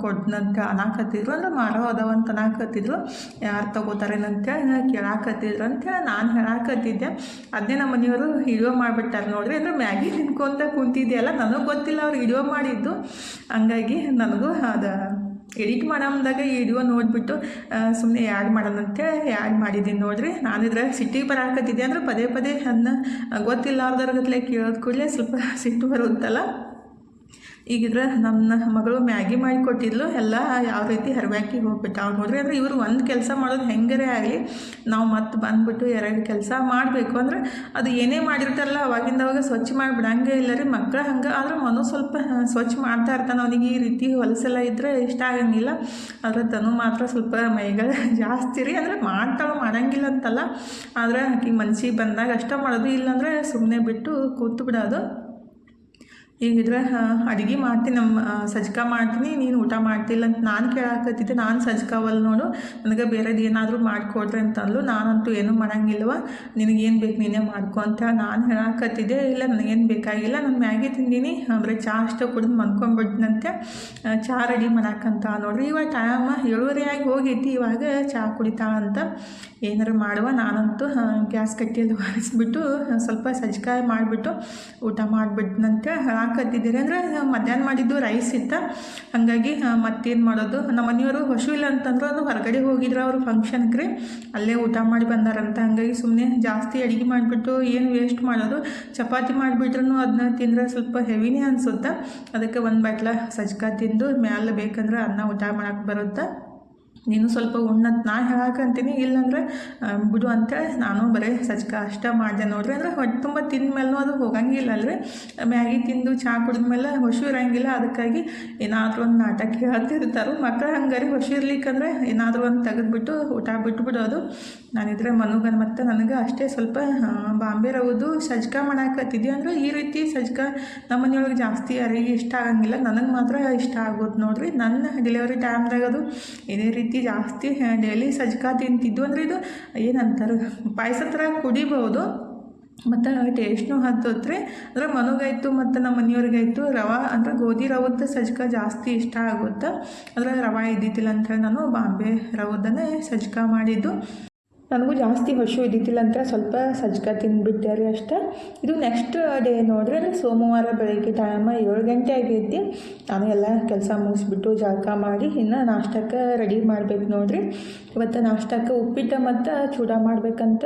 ಕೊಡ್ನಂತ ಅನ್ನಕತ್ತಿದ್ರು. ಅಂದ್ರೆ ಮಾರೋ ಅದಾವ ಅಂತ ಅನ್ನಕತ್ತಿದ್ರು. ಯಾರು ತಗೋತಾರೇನಂತ ಕೇಳಾಕತ್ತಿದ್ರು ಅಂತ ನಾನು ಹೇಳಾಕತ್ತಿದ್ದೆ. ಅದನ್ನೇ ನಮ್ಮ ಮನೆಯವರು ಹಿಡಿಯೋ ಮಾಡಿಬಿಟ್ಟಾರೆ ನೋಡ್ರಿ. ಅಂದ್ರೆ ಮ್ಯಾಗಿ ತಿನ್ಕೊಂತ ಅಲ್ಲ ನನಗೂ ಗೊತ್ತಿಲ್ಲ ಅವ್ರು ವಿಡಿಯೋ ಮಾಡಿದ್ದು. ಹಂಗಾಗಿ ನನಗೂ ಅದು ಎಡಿಟ್ ಮಾಡಮ್ದಾಗ ಈ ವಿಡಿಯೋ ನೋಡಿಬಿಟ್ಟು ಸುಮ್ಮನೆ ಆ್ಯಡ್ ಮಾಡೋಣಂತೇಳಿ ಆ್ಯಡ್ ಮಾಡಿದ್ದೀನಿ ನೋಡಿರಿ. ನಾನು ಇದ್ರಾಗ ಸಿಟ್ಟಿಗೆ ಬರಾಕತ್ತಿದ್ದೆ ಅಂದ್ರೆ ಪದೇ ಪದೇ ಅದನ್ನ ಗೊತ್ತಿಲ್ಲಾರ್ದವ್ರ ಗತ್ಲೆ ಕೇಳೋದು ಕೂಡಲೇ ಸ್ವಲ್ಪ [laughs] ಸಿಟ್ಟು ಬರುತ್ತಲ್ಲ. ಈಗಿದ್ರೆ ನನ್ನ ಮಗಳು ಮ್ಯಾಗಿ ಮಾಡಿ ಕೊಟ್ಟಿದ್ಲು ಎಲ್ಲ ಯಾವ ರೀತಿ ಹರಿವಾಕಿ ಹೋಗ್ಬಿಟ್ಟು ಅವ್ರು ನೋಡ್ರಿ. ಅಂದ್ರೆ ಇವರು ಒಂದು ಕೆಲಸ ಮಾಡೋದು ಹೆಂಗರೇ ಆಗಲಿ, ನಾವು ಮತ್ತೆ ಬಂದುಬಿಟ್ಟು ಎರಡು ಕೆಲಸ ಮಾಡಬೇಕು. ಅಂದರೆ ಅದು ಏನೇ ಮಾಡಿರ್ತಾರಲ್ಲ, ಅವಾಗಿಂದ ಅವಾಗ ಸ್ವಚ್ಛ ಮಾಡಿಬಿಡಂಗೆ ಇಲ್ಲ ರೀ. ಮಕ್ಕಳು ಹಂಗೆ ಆದ್ರೆ ಮನು ಸ್ವಲ್ಪ ಸ್ವಚ್ಛ ಮಾಡ್ತಾ ಇರ್ತಾನೆ. ಅವನಿಗೆ ಈ ರೀತಿ ಹೊಲಸೆಲ್ಲ ಇದ್ದರೆ ಇಷ್ಟ ಆಗಂಗಿಲ್ಲ. ಆದರೆ ತನು ಮಾತ್ರ ಸ್ವಲ್ಪ ಮೈಗಳ [laughs] ಜಾಸ್ತಿ ರೀ. ಅಂದರೆ ಮಾಡ್ತಾಳು ಮಾಡಂಗಿಲ್ಲ ಅಂತಲ್ಲ. ಆದರೆ ಆಕೆ ಮನ್ಸಿಗೆ ಬಂದಾಗ ಅಷ್ಟೇ ಮಾಡೋದು ಇಲ್ಲಾಂದರೆ ಸುಮ್ಮನೆ ಬಿಟ್ಟು ಕೂತು ಬಿಡೋದು ಈಗಿದ್ರೆ ಅಡುಗೆ ಮಾಡ್ತೀನಿ, ನಮ್ಮ ಸಜ್ಕ ಮಾಡ್ತೀನಿ, ನೀನು ಊಟ ಮಾಡ್ತಿಲ್ಲ ಅಂತ ನಾನು ಕೇಳಾಕತ್ತಿದ್ದೆ, ನಾನು ಸಜ್ಕಾವಲ್ಲ ನೋಡು, ನನಗೆ ಬೇರೆದು ಏನಾದರೂ ಮಾಡಿಕೊಡ್ರಿ ಅಂತಂದ್ಲು, ನಾನಂತೂ ಏನೂ ಮಾಡಂಗಿಲ್ವ, ನಿನಗೇನು ಬೇಕು ನೀನೇ ಮಾಡ್ಕೊ ಅಂತ ನಾನು ಹೇಳಾಕತ್ತಿದ್ದೆ, ಇಲ್ಲ ನನಗೇನು ಬೇಕಾಗಿಲ್ಲ, ನಾನು ಮ್ಯಾಗಿ ತಿಂದೀನಿ ಅಂದರೆ ಚಹಾ ಅಷ್ಟೇ ಕುಡಿದು ಮನ್ಕೊಂಡ್ಬಿಡ್ತೀನಂತೆ ಚಹಾ ರೆಡಿ ಮಾಡಾಕಂತ ನೋಡ್ರಿ ಇವಾಗ ಟೈಮ್ ಏಳುವರೆ ಆಗಿ ಹೋಗೈತಿ, ಇವಾಗ ಚಹಾ ಕುಡಿತಾ ಅಂತ, ಏನಾರು ಮಾಡುವ, ನಾನಂತೂ ಗ್ಯಾಸ್ ಕಟ್ಟಿಯಲ್ಲಿ ಒರೆಸ್ಬಿಟ್ಟು, ಸ್ವಲ್ಪ ಸಜ್ಕಾಯಿ ಮಾಡಿಬಿಟ್ಟು, ಊಟ ಮಾಡಿಬಿಟ್ನಂತೆ ಹಾಕತ್ತಿದ್ದೀರಿ ಅಂದರೆ ಮಧ್ಯಾಹ್ನ ಮಾಡಿದ್ದು ರೈಸ್ ಇತ್ತ. ಹಾಗಾಗಿ ಮತ್ತೇನು ಮಾಡೋದು? ನಮ್ಮ ಮನೆಯವರು ಹಸು ಇಲ್ಲ ಅಂತಂದ್ರೆ ಅದು ಹೊರಗಡೆ ಹೋಗಿದ್ರು ಅವರು ಫಂಕ್ಷನ್ಗೆ ರೀ. ಅಲ್ಲೇ ಊಟ ಮಾಡಿ ಬಂದಾರಂತ. ಹಾಗಾಗಿ ಸುಮ್ಮನೆ ಜಾಸ್ತಿ ಅಡುಗೆ ಮಾಡಿಬಿಟ್ಟು ಏನು ವೇಸ್ಟ್ ಮಾಡೋದು? ಚಪಾತಿ ಮಾಡಿಬಿಟ್ರೂ ಅದನ್ನ ತಿಂದರೆ ಸ್ವಲ್ಪ ಹೆವಿನೇ ಅನಿಸುತ್ತೆ. ಅದಕ್ಕೆ ಒಂದು ಬಾಟ್ಲ ಸಜ್ಕ ತಿಂದು, ಮ್ಯಾಲೆ ಬೇಕಂದ್ರೆ ಅನ್ನ ಊಟ ಮಾಡಕ್ಕೆ ಬರುತ್ತೆ? ನೀನು ಸ್ವಲ್ಪ ಉಣ್ಣಂತ ನಾ ಹೇಳಕ್ಕಂತೀನಿ ಇಲ್ಲಾಂದ್ರೆ ಬಿಡು ಅಂತೇಳಿ ನಾನು ಬರೀ ಸಜ್ಕ ಅಷ್ಟ ಮಾಡಿದೆ ನೋಡ್ರಿ. ಅಂದ್ರೆ ಹೊಟ್ಟೆ ತುಂಬ ತಿಂದ ಮೇಲೂ ಅದು ಹೋಗಂಗಿಲ್ಲ ಅಲ್ರಿ. ಮ್ಯಾಗಿ ತಿಂದು ಚಹಾ ಕುಡಿದ್ಮೇಲೆ ಹೊಸು ಇರಂಗಿಲ್ಲ. ಅದಕ್ಕಾಗಿ ಏನಾದರೂ ಒಂದು ನಾಟಕ ಹೇಳ್ತಿರ್ತಾರೆ ಮಕ್ಕಳು ಹಂಗಾರಿ ಹೊಸು ಇರ್ಲಿಕ್ಕಂದ್ರೆ ಏನಾದರೂ ಒಂದು ತೆಗೆದ್ಬಿಟ್ಟು ಊಟ ಬಿಟ್ಬಿಡೋದು. ನಾನಿದ್ರೆ ಮನುಗನ್ ಮತ್ತು ನನಗೆ ಅಷ್ಟೇ ಸ್ವಲ್ಪ ಬಾಂಬೆ ರವುದು ಸಜ್ಕ ಮಾಡಾಕತ್ತಿದ್ದೆ ಅಂದ್ರೆ ಈ ರೀತಿ ಸಜ್ಕ ನಮ್ಮ ಮನೆಯೊಳಗೆ ಜಾಸ್ತಿ ಯಾರಿಗೆ ಇಷ್ಟ ಆಗಂಗಿಲ್ಲ. ನನಗೆ ಮಾತ್ರ ಇಷ್ಟ ಆಗೋದು ನೋಡ್ರಿ. ನನ್ನ ಡೆಲಿವರಿ ಟೈಮ್ದಾಗ ಅದು ಇದೇ ರೀತಿ ಜಾಸ್ತಿ ಡೈಲಿ ಸಜ್ಕ ತಿಂತಿದ್ದು. ಅಂದರೆ ಇದು ಏನಂತಾರೆ ಪಾಯಸ ಥರ ಕುಡಿಬೋದು. ಮತ್ತು ಟೇಸ್ಟ್ನು ಹತ್ತೋತ್ರಿ. ಅಂದ್ರೆ ಮನಗಾಯ್ತು ಮತ್ತು ನಮ್ಮ ಮನೆಯವ್ರಿಗಾಯ್ತು ರವಾ, ಅಂದರೆ ಗೋಧಿ ರವದ ಸಜ್ಕ ಜಾಸ್ತಿ ಇಷ್ಟ ಆಗುತ್ತೆ. ಅಂದರೆ ರವೆ ಇದ್ದಿದ್ದಿಲ್ಲ ಅಂತ ನಾನು ಬಾಂಬೆ ರವದನ್ನೇ ಸಜ್ಕ ಮಾಡಿದ್ದು. ನನಗೂ ಜಾಸ್ತಿ ಹಶು ಇದ್ದಿದ್ದಿಲ್ಲ ಅಂತ ಸ್ವಲ್ಪ ಸಜ್ಜಕ ತಿಂದುಬಿಟ್ಟೆ ರೀ ಅಷ್ಟೇ. ಇದು ನೆಕ್ಸ್ಟ್ ಡೇ ನೋಡ್ರಿ ಸೋಮವಾರ ಬೆಳಗ್ಗೆ ಟೈಮ ಏಳು ಗಂಟೆ ಆಗೈತಿ ನಾನು ಎಲ್ಲ ಕೆಲಸ ಮುಗಿಸ್ಬಿಟ್ಟು ಜಳಕ ಮಾಡಿ ಇನ್ನು ನಾಷ್ಟಕ್ಕೆ ರೆಡಿ ಮಾಡ್ಬೇಕು ನೋಡ್ರಿ. ಇವತ್ತು ನಾಷ್ಟಕ್ಕೆ ಉಪ್ಪಿಟ್ಟು ಮತ್ತು ಚೂಡ ಮಾಡ್ಬೇಕಂತ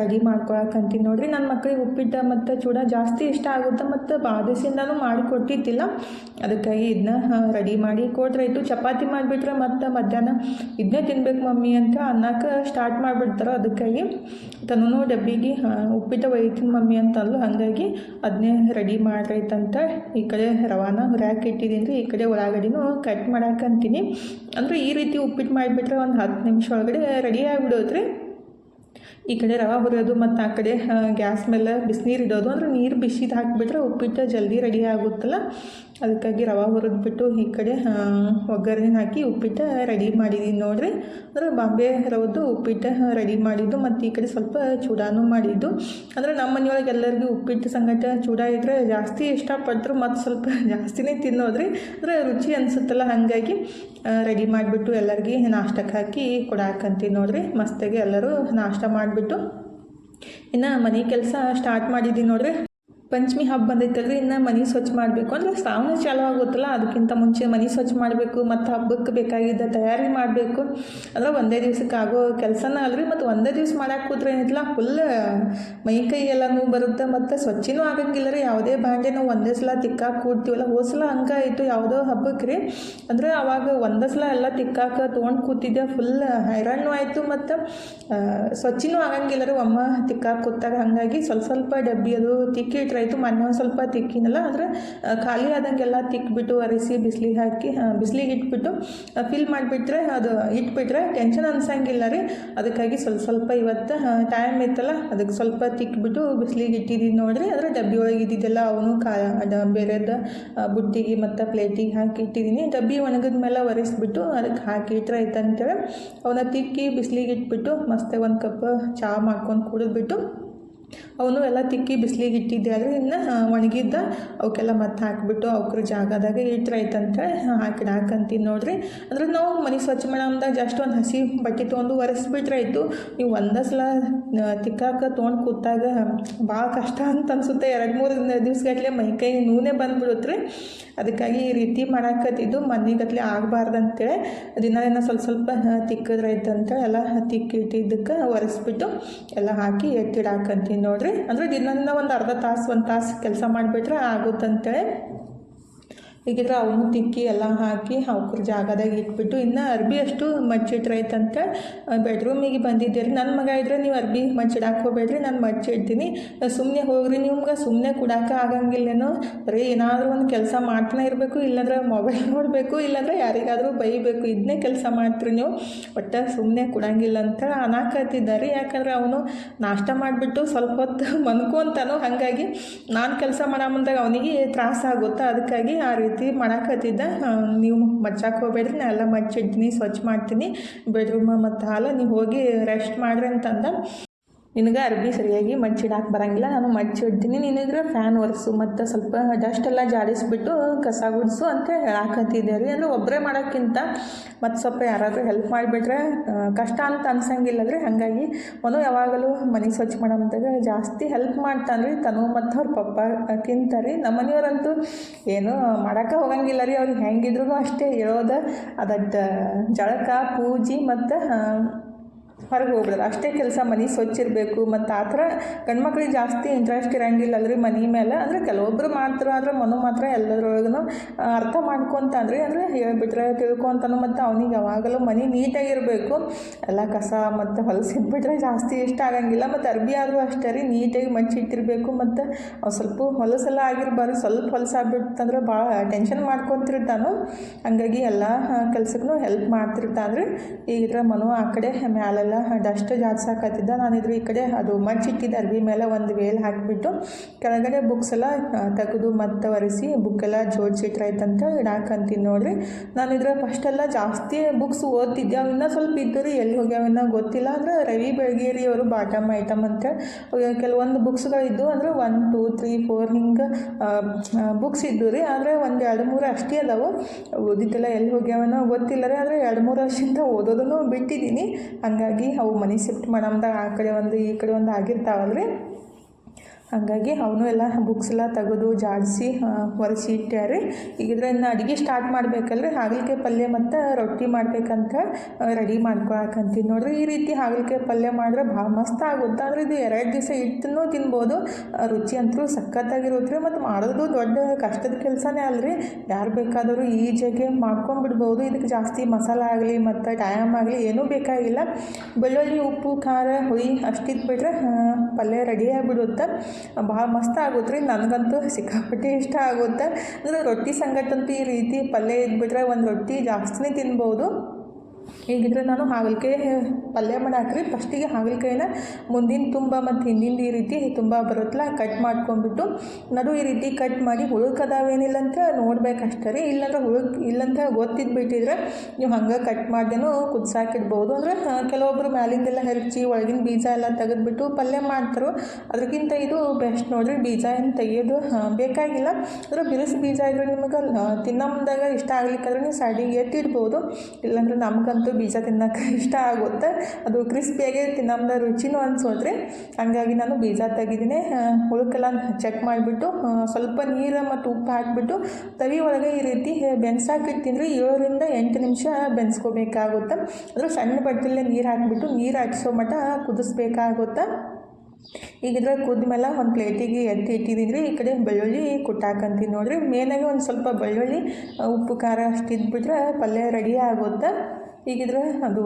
ರೆಡಿ ಮಾಡ್ಕೊಳಕಂತೀನಿ ನೋಡ್ರಿ. ನನ್ನ ಮಕ್ಕಳಿಗೆ ಉಪ್ಪಿಟ್ಟು ಮತ್ತು ಚೂಡ ಜಾಸ್ತಿ ಇಷ್ಟ ಆಗುತ್ತೆ ಮತ್ತು ಬಾದಸಿಂದನೂ ಮಾಡಿಕೊಟ್ಟಿದ್ದಿಲ್ಲ ಮಾಡಿ ಕೊಟ್ಟಿದ್ದಿಲ್ಲ. ಅದಕ್ಕಾಗಿ ಇದನ್ನ ರೆಡಿ ಮಾಡಿ ಕೊಟ್ರಾಯ್ತು ಚಪಾತಿ ಮಾಡಿಬಿಟ್ರೆ ಮತ್ತು ಮಧ್ಯಾಹ್ನ ಇದನ್ನೇ ತಿನ್ಬೇಕು ಮಮ್ಮಿ ಅಂತ ಅನ್ನಕ್ಕೆ ಸ್ಟಾರ್ಟ್ ಮಾಡಿಬಿಡ್ತಾರೆ ಅದಕ್ಕಾಗಿ ತನ್ನೂ ಡಬ್ಬಿಗೆ ಉಪ್ಪಿಟ್ಟು ಒಯ್ತೀನಿ ಮಮ್ಮಿ ಅಲ್ಲ ಹಾಗಾಗಿ ಅದನ್ನೇ ರೆಡಿ ಮಾಡ್ರೈತಂತ ಈ ಕಡೆ ರವಾನ ರ್ಯಾಕ್ ಇಟ್ಟಿದ್ದೀನಿ ರೀ ಈ ಕಡೆ ಉಳ್ಳಾಗಡ್ಡಿನೂ ಕಟ್ ಮಾಡಾಕಂತೀನಿ. ಅಂದರೆ ಈ ರೀತಿ ಉಪ್ಪಿಟ್ಟು ಮಾಡಿಬಿಟ್ರೆ ಒಂದು ಹತ್ತು ನಿಮಿಷ ಒಳಗಡೆ ರೆಡಿ ಆಗಿಬಿಡೋದ್ರಿ ಈ ಕಡೆ ರವೆ ಹುರಿಯೋದು ಮತ್ತು ಆ ಕಡೆ ಗ್ಯಾಸ್ ಮೇಲೆ ಬಿಸಿನೀರು ಇಡೋದು. ಅಂದ್ರೆ ನೀರು ಬಿಸಿದು ಹಾಕಿಬಿಟ್ರೆ ಉಪ್ಪಿಟ್ಟು ಜಲ್ದಿ ರೆಡಿ ಆಗುತ್ತಲ್ಲ. ಅದಕ್ಕಾಗಿ ರವೆ ಹುರಿದ್ಬಿಟ್ಟು ಈ ಕಡೆ ಒಗ್ಗರಣೆ ಹಾಕಿ ಉಪ್ಪಿಟ್ಟು ರೆಡಿ ಮಾಡಿದ್ದೀನಿ ನೋಡಿರಿ. ಅಂದರೆ ಬಾಂಬೆ ರವದ್ದು ಉಪ್ಪಿಟ್ಟು ರೆಡಿ ಮಾಡಿದ್ದು ಮತ್ತು ಈ ಕಡೆ ಸ್ವಲ್ಪ ಚೂಡಾನು ಮಾಡಿದ್ದು. ಅಂದರೆ ನಮ್ಮ ಮನೆಯೊಳಗೆ ಎಲ್ಲರಿಗೂ ಉಪ್ಪಿಟ್ಟು ಸಂಗಟ ಚೂಡ ಇದ್ರೆ ಜಾಸ್ತಿ ಇಷ್ಟಪಟ್ಟರು ಮತ್ತು ಸ್ವಲ್ಪ [laughs] ಜಾಸ್ತಿನೇ ತಿನ್ನೋದ್ರಿ. ಅಂದರೆ ರುಚಿ ಅನಿಸುತ್ತಲ್ಲ ಹಾಗಾಗಿ ರೆಡಿ ಮಾಡಿಬಿಟ್ಟು ಎಲ್ಲರಿಗೆ ನಾಷ್ಟಕ್ಕೆ ಹಾಕಿ ಕೊಡಾಕಂತೀವಿ ನೋಡಿರಿ. ಮಸ್ತಾಗಿ ಎಲ್ಲರೂ ನಾಷ್ಟ ಮಾಡಿಬಿಟ್ಟು ಇನ್ನು ಮನೆ ಕೆಲಸ ಸ್ಟಾರ್ಟ್ ಮಾಡಿದ್ದೀನಿ ನೋಡ್ರಿ. ಪಂಚಮಿ ಹಬ್ಬ ಬಂದೈತಲ್ರಿ ಇನ್ನು ಮನೆ ಸ್ವಚ್ಛ ಮಾಡಬೇಕು. ಅಂದ್ರೆ ಶ್ರಾವಣ ಚಾಲು ಆಗುತ್ತಲ್ಲ, ಅದಕ್ಕಿಂತ ಮುಂಚೆ ಮನೆ ಸ್ವಚ್ಛ ಮಾಡಬೇಕು, ಮತ್ತು ಹಬ್ಬಕ್ಕೆ ಬೇಕಾಗಿದ್ದ ತಯಾರಿ ಮಾಡಬೇಕು. ಅಂದ್ರೆ ಒಂದೇ ದಿವ್ಸಕ್ಕೆ ಆಗೋ ಕೆಲಸನ ಅಲ್ರಿ, ಮತ್ತು ಒಂದೇ ದಿವ್ಸ ಮಾಡಕ್ಕೆ ಕೂತ್ರೆ ಏನಿಲ್ಲ ಫುಲ್ ಮೈ ಕೈ ಎಲ್ಲ ನೋವು ಬರುತ್ತೆ, ಮತ್ತು ಸ್ವಚ್ಛನೂ ಆಗಂಗಿಲ್ಲ ರೀ. ಯಾವುದೇ ಬಾಂಡೆ ನಾವು ಒಂದೇ ಸಲ ತಿಕ್ಕಾಕ್ ಕೂಡ್ತೀವಲ್ಲ ಹೋದ ಸಲ ಆಯಿತು, ಯಾವುದೋ ಹಬ್ಬಕ್ಕೆ ರೀ. ಅಂದರೆ ಅವಾಗ ಒಂದೇ ಸಲ ಎಲ್ಲ ತಿಕ್ಕಾಕ ತೊಗೊಂಡು ಕೂತಿದ್ದೆ ಫುಲ್ ಹೈರಾಣು ಆಯಿತು, ಮತ್ತು ಸ್ವಚ್ಛನೂ ಆಗಂಗಿಲ್ಲ ರೀ. ಒಮ್ಮ ತಿಕ್ಕಾಕ ಕೂತಾಗ ಹಾಗಾಗಿ ಸ್ವಲ್ಪ ಸ್ವಲ್ಪ ಡಬ್ಬಿ ಅದು ತಿಕ್ಕಿ ಇಟ್ರಾಯ್ತು ಮೊನ್ನೆ ಒಂದು ಸ್ವಲ್ಪ ತಿಕ್ಕಿನಲ್ಲ, ಆದರೆ ಖಾಲಿ ಆದಂಗೆಲ್ಲ ತಿಕ್ಬಿಟ್ಟು, ಅರಿಸಿ, ಬಿಸಿಲಿಗೆ ಹಾಕಿ ಬಿಸಿಲಿಗೆ ಇಟ್ಬಿಟ್ಟು ಫಿಲ್ ಮಾಡಿಬಿಟ್ರೆ ಅದು ಇಟ್ಬಿಟ್ರೆ ಟೆನ್ಷನ್ ಅನ್ಸಂಗಿಲ್ಲ ರೀ. ಅದಕ್ಕಾಗಿ ಸ್ವಲ್ಪ ಸ್ವಲ್ಪ ಇವತ್ತು ಟೈಮ್ ಇತ್ತಲ್ಲ ಅದಕ್ಕೆ ಸ್ವಲ್ಪ ತಿಕ್ಬಿಟ್ಟು ಬಿಸಿಲಿಗೆ ಇಟ್ಟಿದ್ದೀನಿ ನೋಡಿರಿ. ಅದರ ಡಬ್ಬಿ ಒಳಗೆ ಇದ್ದಿದ್ದೆಲ್ಲ ಅವನು ಕಾ ಬೇರೆದ ಬುಟ್ಟಿಗೆ ಮತ್ತು ಪ್ಲೇಟಿಗೆ ಹಾಕಿ ಇಟ್ಟಿದ್ದೀನಿ ಡಬ್ಬಿ ಒಣಗಿದ ಮೇಲೆ ಒರೆಸ್ಬಿಟ್ಟು ಅದಕ್ಕೆ ಹಾಕಿ ಇಟ್ರೆ ಆಯ್ತು ಅಂತೇಳಿ ಅವನ್ನ ತಿಕ್ಕಿ ಬಿಸಿಲಿಗೆ ಇಟ್ಬಿಟ್ಟು ಮಸ್ತಾಗಿ ಒಂದು ಕಪ್ ಚಹಾ ಮಾಡ್ಕೊಂಡು ಕುಡಿದ್ಬಿಟ್ಟು ಅವನು ಎಲ್ಲ ತಿಕ್ಕಿ ಬಿಸಿಲಿಗೆ ಇಟ್ಟಿದ್ದೆ. ಆದರೆ ಇನ್ನು ಒಣಗಿದ್ದ ಅವಕ್ಕೆಲ್ಲ ಮತ್ತೆ ಹಾಕಿಬಿಟ್ಟು ಅವ್ರ ಜಾಗದಾಗ ಇಟ್ಟರಾಯ್ತಂತೇಳಿ ಹಾಕಿಡ, ಹಾಕಂತೀನಿ ನೋಡ್ರಿ. ಅಂದ್ರೆ ನಾವು ಮನೆ ಸ್ವಚ್ಛ ಮಾಡಂದಾಗ ಜಸ್ಟ್ ಒಂದು ಹಸಿ ಬಟ್ಟೆ ತೊಗೊಂಡು ಒರೆಸ್ಬಿಟ್ರೆ ಇತ್ತು ನೀವು ಒಂದೇ ಸಲ ತಿಕ್ಕಾಕ ತೊಗೊಂಡು ಕೂತಾಗ ಭಾಳ ಕಷ್ಟ ಅಂತ ಅನಿಸುತ್ತೆ. ಎರಡು, ಮೂರು ದಿವಸಗಟ್ಟಲೆ ಮೈ ಕೈ ನೂನೆ ಬಂದ್ಬಿಡುತ್ತೆ ಅದಕ್ಕಾಗಿ ಈ ರೀತಿ ಮಾಡಾಕತ್ತಿದ್ದು ಮನೆಗಟ್ಲೆ ಆಗಬಾರ್ದಂತೇಳಿ. ದಿನ ದಿನ ಸ್ವಲ್ಪ ಸ್ವಲ್ಪ ಅಂತೇಳಿ ಎಲ್ಲ ತಿಕ್ಕಿ ಇಟ್ಟಿದ್ದಕ್ಕೆ ಒರೆಸ್ಬಿಟ್ಟು ಎಲ್ಲ ಹಾಕಿ ಎತ್ತಿಡಾಕಂತೀನಿ ನೋಡ್ರಿ ಅಂದರೆ ದಿನ ಒಂದು ಅರ್ಧ ತಾಸು ಒಂದು ತಾಸು ಕೆಲಸ ಮಾಡಿಬಿಟ್ರೆ ಆಗುತ್ತಂತೇಳಿ ಈಗಿದ್ರೆ ಅವನು ತಿಕ್ಕಿ ಎಲ್ಲ ಹಾಕಿ ಅವ್ರ ಜಾಗದಾಗ ಇಟ್ಬಿಟ್ಟು ಇನ್ನು ಅರ್ಬಿ ಅಷ್ಟು ಮಚ್ಚಿಟ್ರೈತಂತ ಬೆಡ್ರೂಮಿಗೆ ಬಂದಿದ್ದೆ ರೀ. ನನ್ನ ಮಗ ಇದ್ರೆ ನೀವು ಅರ್ಬಿ ಮಚ್ಚಿಡಾಕೆ ಹೋಗ್ಬೇಡ್ರಿ, ನಾನು ಮಚ್ಚಿಡ್ತೀನಿ ಸುಮ್ಮನೆ ಹೋಗ್ರಿ ನಿಮ್ಗೆ ಸುಮ್ಮನೆ ಕೊಡಕ್ಕೆ ಆಗಂಗಿಲ್ಲೇನೋ. ಬರೀ ಏನಾದರೂ ಒಂದು ಕೆಲಸ ಮಾಡ್ತಾನೆ ಇರಬೇಕು, ಇಲ್ಲಾಂದ್ರೆ ಮೊಬೈಲ್ [laughs] ನೋಡಬೇಕು, ಇಲ್ಲಾಂದ್ರೆ ಯಾರಿಗಾದರೂ ಬೈಬೇಕು ಇದನ್ನೇ ಕೆಲಸ ಮಾಡ್ತೀರಿ ನೀವು. ಒಟ್ಟು ಸುಮ್ಮನೆ ಕೊಡಂಗಿಲ್ಲ ಅಂತ ಅನಾಕತ್ತಿದ್ದಾರೆ. ಯಾಕಂದ್ರೆ ಅವನು ನಾಷ್ಟ ಮಾಡಿಬಿಟ್ಟು ಸ್ವಲ್ಪ ಹೊತ್ತು ಮನ್ಕೊಂತಾನೋ. ಹಾಗಾಗಿ ನಾನು ಕೆಲಸ ಮಾಡೋ ಮುಂದಾಗ ಅವನಿಗೆ ತ್ರಾಸ ಆಗುತ್ತಾ ಅದಕ್ಕಾಗಿ ಆ ರೀತಿ ಮಾಡಾಕತ್ತಿದ್ದ. ಆ, ನೀವು ಮಚ್ಚಾಕೆ ಹೋಗ್ಬೇಡ್ರಿ ನಾ ಎಲ್ಲ ಮಚ್ಚಿಡ್ತೀನಿ ಸ್ವಚ್ಛ ಮಾಡ್ತೀನಿ. ಬೆಡ್ರೂಮ್ ಮತ್ತು ಹಾಲ ನೀವು ಹೋಗಿ ರೆಸ್ಟ್ ಮಾಡ್ರಿ ಅಂತಂದ. ನಿನಗೆ ಅರ್ಬಿ ಸರಿಯಾಗಿ ಮಡ್ಚಿಡಾಕೆ ಬರಂಗಿಲ್ಲ. ನಾನು ಮಡ್ಚಿಡ್ತೀನಿ ನಿನಗೆ ಫ್ಯಾನ್ ಒರೆಸು. ಮತ್ತು ಸ್ವಲ್ಪ ಡಸ್ಟೆಲ್ಲ ಜಾಡಿಸ್ಬಿಟ್ಟು ಕಸ ಗುಡಿಸು ಅಂತ ಹೇಳಾಕತ್ತಿದ್ದೆ ರೀ. ಅಂದರೆ ಒಬ್ಬರೇ ಮಾಡೋಕ್ಕಿಂತ ಮತ್ತು ಸ್ವಲ್ಪ ಯಾರಾದರೂ ಹೆಲ್ಪ್ ಮಾಡಿಬಿಟ್ರೆ ಕಷ್ಟ ಅಂತ ಅನ್ಸಂಗಿಲ್ಲ ರೀ. ಹಾಗಾಗಿ ಮನು ಯಾವಾಗಲೂ ಮನೆ ಸ್ವಚ್ಛ ಮಾಡೋಂತಾಗ ಜಾಸ್ತಿ ಹೆಲ್ಪ್ ಮಾಡ್ತಾನೆ ರೀ. ತನು ಮತ್ತು ಅವ್ರ ಪಪ್ಪಕ್ಕಿಂತ ರೀ. ನಮ್ಮ ಮನೆಯವರಂತೂ ಏನು ಮಾಡೋಕ್ಕೆ ಹೋಗಂಗಿಲ್ಲ ರೀ. ಅವ್ರಿಗೆ ಹೆಂಗಿದ್ರು ಅಷ್ಟೇ ಹೇಳೋದು. ಅದಕ್ಕೆ ಜಳಕ, ಪೂಜೆ ಮತ್ತು ಹೊರಗೆ ಹೋಗ್ಬಿಡೋದು. ಅಷ್ಟೇ ಕೆಲಸ ಮನೆ ಸ್ವಚ್ಛ ಇರಬೇಕು. ಮತ್ತು ಆ ಥರ ಗಂಡ್ಮಕ್ಳಿಗೆ ಜಾಸ್ತಿ ಇಂಟ್ರೆಸ್ಟ್ ಇರೋಂಗಿಲ್ಲ ಅಲ್ರಿ ಮನೆ ಮೇಲೆ. ಅಂದರೆ ಕೆಲವೊಬ್ಬರು ಮಾತ್ರ, ಆದರೆ ಮನು ಮಾತ್ರ ಎಲ್ಲದ್ರೊಳಗೂ ಅರ್ಥ ಮಾಡ್ಕೊತಾನ್ರಿ ಅಂದರೆ ಹೇಳ್ಬಿಟ್ರೆ, ತಿಳ್ಕೊತಾನು ಮತ್ತು ಅವನಿಗೆ ಯಾವಾಗಲೂ ಮನೆ ನೀಟಾಗಿರಬೇಕು ಎಲ್ಲ ಕಸ ಮತ್ತು ಹೊಲಸಿಟ್ಬಿಟ್ರೆ ಜಾಸ್ತಿ ಇಷ್ಟ ಆಗಂಗಿಲ್ಲ. ಮತ್ತು ಅರ್ಬಿ ಆದರೂ ಅಷ್ಟೇ ರೀ. ನೀಟಾಗಿ ಮಚ್ಚಿಟ್ಟಿರಬೇಕು ಮತ್ತು ಸ್ವಲ್ಪ ಹೊಲಸೆಲ್ಲ ಆಗಿರ್ಬಾರ್ದು ಸ್ವಲ್ಪ ಹೊಲಸಾಗ್ಬಿಡ್ತಂದ್ರೆ ಭಾಳ ಟೆನ್ಷನ್ ಮಾಡ್ಕೊತಿರ್ತಾನು. ಹಂಗಾಗಿ ಎಲ್ಲ ಕೆಲ್ಸಕ್ಕೂ ಹೆಲ್ಪ್ ಮಾಡ್ತಿರ್ತಾನೆ ರೀ ಈಗ ಮನು ಆ ಕಡೆ ಮ್ಯಾಲೆಲ್ಲ ಡಸ್ಟ್ ನಾನು ನಾನಿದ್ರೆ ಈ ಕಡೆ ಅದು ಮಚ್ಚಿಟ್ಟಿದ್ದ ಅರ್ವಿ ಮೇಲೆ ಒಂದು ವೇಲ್ ಹಾಕಿಬಿಟ್ಟು ಕೆಳಗಡೆ ಬುಕ್ಸ್ ಎಲ್ಲ ತೆಗೆದು ಮತ್ತೆ ಒರೆಸಿ ಬುಕ್ ಎಲ್ಲ ಜೋಡಿಸಿಟ್ರಾಯ್ತಂತ ಇಡಾಕಂತೀನಿ ನೋಡ್ರಿ. ನಾನಿದ್ರೆ ಫಸ್ಟೆಲ್ಲ ಜಾಸ್ತಿ ಬುಕ್ಸ್ ಓದ್ತಿದ್ದೆ. ಅವನ್ನ ಸ್ವಲ್ಪ ಇದ್ದು ರೀ, ಎಲ್ಲಿ ಹೋಗ್ಯಾವನ್ನ ಗೊತ್ತಿಲ್ಲ. ಅಂದ್ರೆ ರವಿ ಬೆಳಗೇರಿ ಅವರು ಬಾಟಮ್ ಐಟಮ್ ಅಂತ. ಕೆಲವೊಂದು ಬುಕ್ಸ್ಗಳಿದ್ದು ಅಂದ್ರೆ ಒನ್ ಟೂ ತ್ರೀ ಫೋರ್ ಹಿಂಗೆ ಬುಕ್ಸ್ ಇದ್ದು ರೀ. ಆದರೆ ಒಂದು ಎರಡು, ಮೂರು ಅಷ್ಟೇ ಅದಾವು. ಓದಿದ್ದೆಲ್ಲ ಎಲ್ಲಿ ಹೋಗ್ಯಾವನೋ ಗೊತ್ತಿಲ್ಲ ರೀ. ಆದರೆ ಎರಡು, ಮೂರು ವರ್ಷದಿಂದ ಓದೋದನ್ನು ಬಿಟ್ಟಿದ್ದೀನಿ. ಹಂಗಾಗಿ ಅವು ಮನಿ ಶಿಫ್ಟ್ ಮಾಡಮ್ದಾಗ ಆ ಕಡೆ ಒಂದು ಈ ಕಡೆ ಒಂದು ಆಗಿರ್ತಾವಲ್ರಿ? ಹಾಗಾಗಿ ಅವನು ಎಲ್ಲ ಬುಕ್ಸ್ ಎಲ್ಲ ತೆಗೆದು ಜಾಡಿಸಿ ಒರೆಸಿ ಇಟ್ಟಾರೆ ಈಗ ಅಡುಗೆ ಸ್ಟಾರ್ಟ್ ಮಾಡಬೇಕಲ್ರಿ? ಹಾಗಲಕಾಯಿ ಪಲ್ಯ ಮತ್ತು ರೊಟ್ಟಿ ಮಾಡ್ಬೇಕಂತ ರೆಡಿ ಮಾಡ್ಕೊಳಕಂತೀನಿ. ನೋಡ್ರಿ, ಈ ರೀತಿ ಹಾಗಲಕಾಯಿ ಪಲ್ಯ ಮಾಡಿದ್ರೆ ಭಾಳ ಮಸ್ತ್ ಆಗುತ್ತೆ. ಅಂದರೆ ಇದು ಎರಡು ದಿವಸ ಇಟ್ಟನೂ ತಿನ್ಬೋದು. ರುಚಿ ಅಂತೂ ಸಖತ್ತಾಗಿರುತ್ತೆ ಮತ್ತು ಮಾಡೋದು ದೊಡ್ಡ ಕಷ್ಟದ ಕೆಲಸನೇ ಅಲ್ರಿ. ಯಾರು ಬೇಕಾದರೂ ಈಜಿಯಾಗಿ ಮಾಡ್ಕೊಂಡ್ಬಿಡ್ಬೋದು ಇದಕ್ಕೆ ಜಾಸ್ತಿ ಮಸಾಲ ಆಗಲಿ ಮತ್ತು ಟೈಮ್ ಆಗಲಿ ಏನೂ ಬೇಕಾಗಿಲ್ಲ. ಬೆಳ್ಳುಳ್ಳಿ, ಉಪ್ಪು, ಖಾರ, ಹುಳಿ ಅಷ್ಟಿದ್ದು ಬಿಟ್ರೆ ಪಲ್ಯ ರೆಡಿ ಆಗಿಬಿಡುತ್ತೆ. ಭಾಳ ಮಸ್ತ್ ಆಗುತ್ತೆ ರೀ. ನನಗಂತೂ ಸಿಕ್ಕಾಪಟ್ಟೆ ಇಷ್ಟ ಆಗುತ್ತೆ. ಅಂದರೆ ರೊಟ್ಟಿ ಸಂಗಟಂತೂ ಈ ರೀತಿ ಪಲ್ಯ ಇದ್ಬಿಟ್ರೆ ಒಂದು ರೊಟ್ಟಿ ಜಾಸ್ತಿನೇ ತಿನ್ಬೋದು. ಹೀಗಿದ್ರೆ ನಾನು ಹಾಗಲಕಾಯಿ ಪಲ್ಯ ಮಾಡಾಕ್ರಿ. ಫಸ್ಟಿಗೆ ಹಾಗಲಕಾಯಿನ ಮುಂದಿನ ತುಂಬ ಮತ್ತು ಹಿಂದಿಂದ ಈ ರೀತಿ ತುಂಬ ಬರುತ್ತಲ್ಲ ಕಟ್ ಮಾಡ್ಕೊಂಡ್ಬಿಟ್ಟು ನಡು ಈ ರೀತಿ ಕಟ್ ಮಾಡಿ ಹುಳುಕದಾವೇನಿಲ್ಲ ಅಂತ ನೋಡ್ಬೇಕಷ್ಟೇ ರೀ. ಇಲ್ಲಾಂದ್ರೆ ಹುಳುಕ್ ಇಲ್ಲಂತ ಗೊತ್ತಿದ್ದು ಬಿಟ್ಟಿದ್ರೆ ನೀವು ಹಂಗೆ ಕಟ್ ಮಾಡ್ದೇನು ಕುದ್ಸಾಕಿಡ್ಬೋದು. ಅಂದರೆ ಕೆಲವೊಬ್ಬರು ಮ್ಯಾಲಿಂದೆಲ್ಲ ಹೆರ್ಚಿ ಒಳಗಿನ ಬೀಜ ಎಲ್ಲ ತೆಗೆದ್ಬಿಟ್ಟು ಪಲ್ಯ ಮಾಡ್ತಾರೆ. ಅದಕ್ಕಿಂತ ಇದು ಬೆಸ್ಟ್ ನೋಡ್ರಿ, ಬೀಜ ಏನು ತೆಗೆಯೋದು ಬೇಕಾಗಿಲ್ಲ. ಅದರ ಬಿರುಸು ಬೀಜ ಇದ್ರೆ ನಿಮಗೆ ತಿನ್ನೋ ಮುಂದಾಗ ಇಷ್ಟ ಆಗ್ಲಿಕ್ಕಾದ್ರೆ ನೀವು ಸೈಡಿಗೆ ಎತ್ತಿಡ್ಬೋದು. ಇಲ್ಲಾಂದ್ರೆ ನಮಗಂತೂ ಬೀಜ ತಿನ್ನೋಕ್ಕೆ [laughs] ಇಷ್ಟ ಆಗುತ್ತೆ. ಅದು ಕ್ರಿಸ್ಪಿಯಾಗಿ ತಿನ್ನೋದ ರುಚಿನೂ ಅನ್ಸೋದ್ರಿ ಹಂಗಾಗಿ ನಾನು ಬೀಜ ತೆಗಿದ್ದೀನಿ ಹುಳುಕೆಲ್ಲ ಚೆಕ್ ಮಾಡಿಬಿಟ್ಟು ಸ್ವಲ್ಪ ನೀರು ಮತ್ತು ಉಪ್ಪು ಹಾಕಿಬಿಟ್ಟು ತವಿ ಒಳಗೆ ಈ ರೀತಿ ಬೆನ್ಸಾಕಿರ್ತೀನಿ ತಿಂದರೆ ಏಳರಿಂದ ಎಂಟು ನಿಮಿಷ ಬೆನ್ಸ್ಕೋಬೇಕಾಗುತ್ತೆ. ಅಂದ್ರೆ ಸಣ್ಣ ಬಟ್ಟಲೇ ನೀರು ಹಾಕಿಬಿಟ್ಟು ನೀರು ಹಾಕಿಸೋ ಮಟ್ಟ ಕುದಿಸ್ಬೇಕಾಗುತ್ತೆ. ಈಗಿದ್ರೆ ಕುದ್ಮೇಲೆ ಒಂದು ಪ್ಲೇಟಿಗೆ ಎತ್ತಿ ಇಟ್ಟಿದ್ದೀನಿ. ಈ ಕಡೆ ಬೆಳ್ಳುಳ್ಳಿ ಕುಟ್ಟಾಕಂತೀನಿ ನೋಡ್ರಿ. ಮೇನಾಗಿ ಒಂದು ಸ್ವಲ್ಪ ಬೆಳ್ಳುಳ್ಳಿ, ಉಪ್ಪು, ಖಾರ ಅಷ್ಟು ಇದ್ಬಿಟ್ರೆ ಪಲ್ಯ ರೆಡಿ ಆಗುತ್ತೆ. ಈಗಿದ್ರೆ ಅದು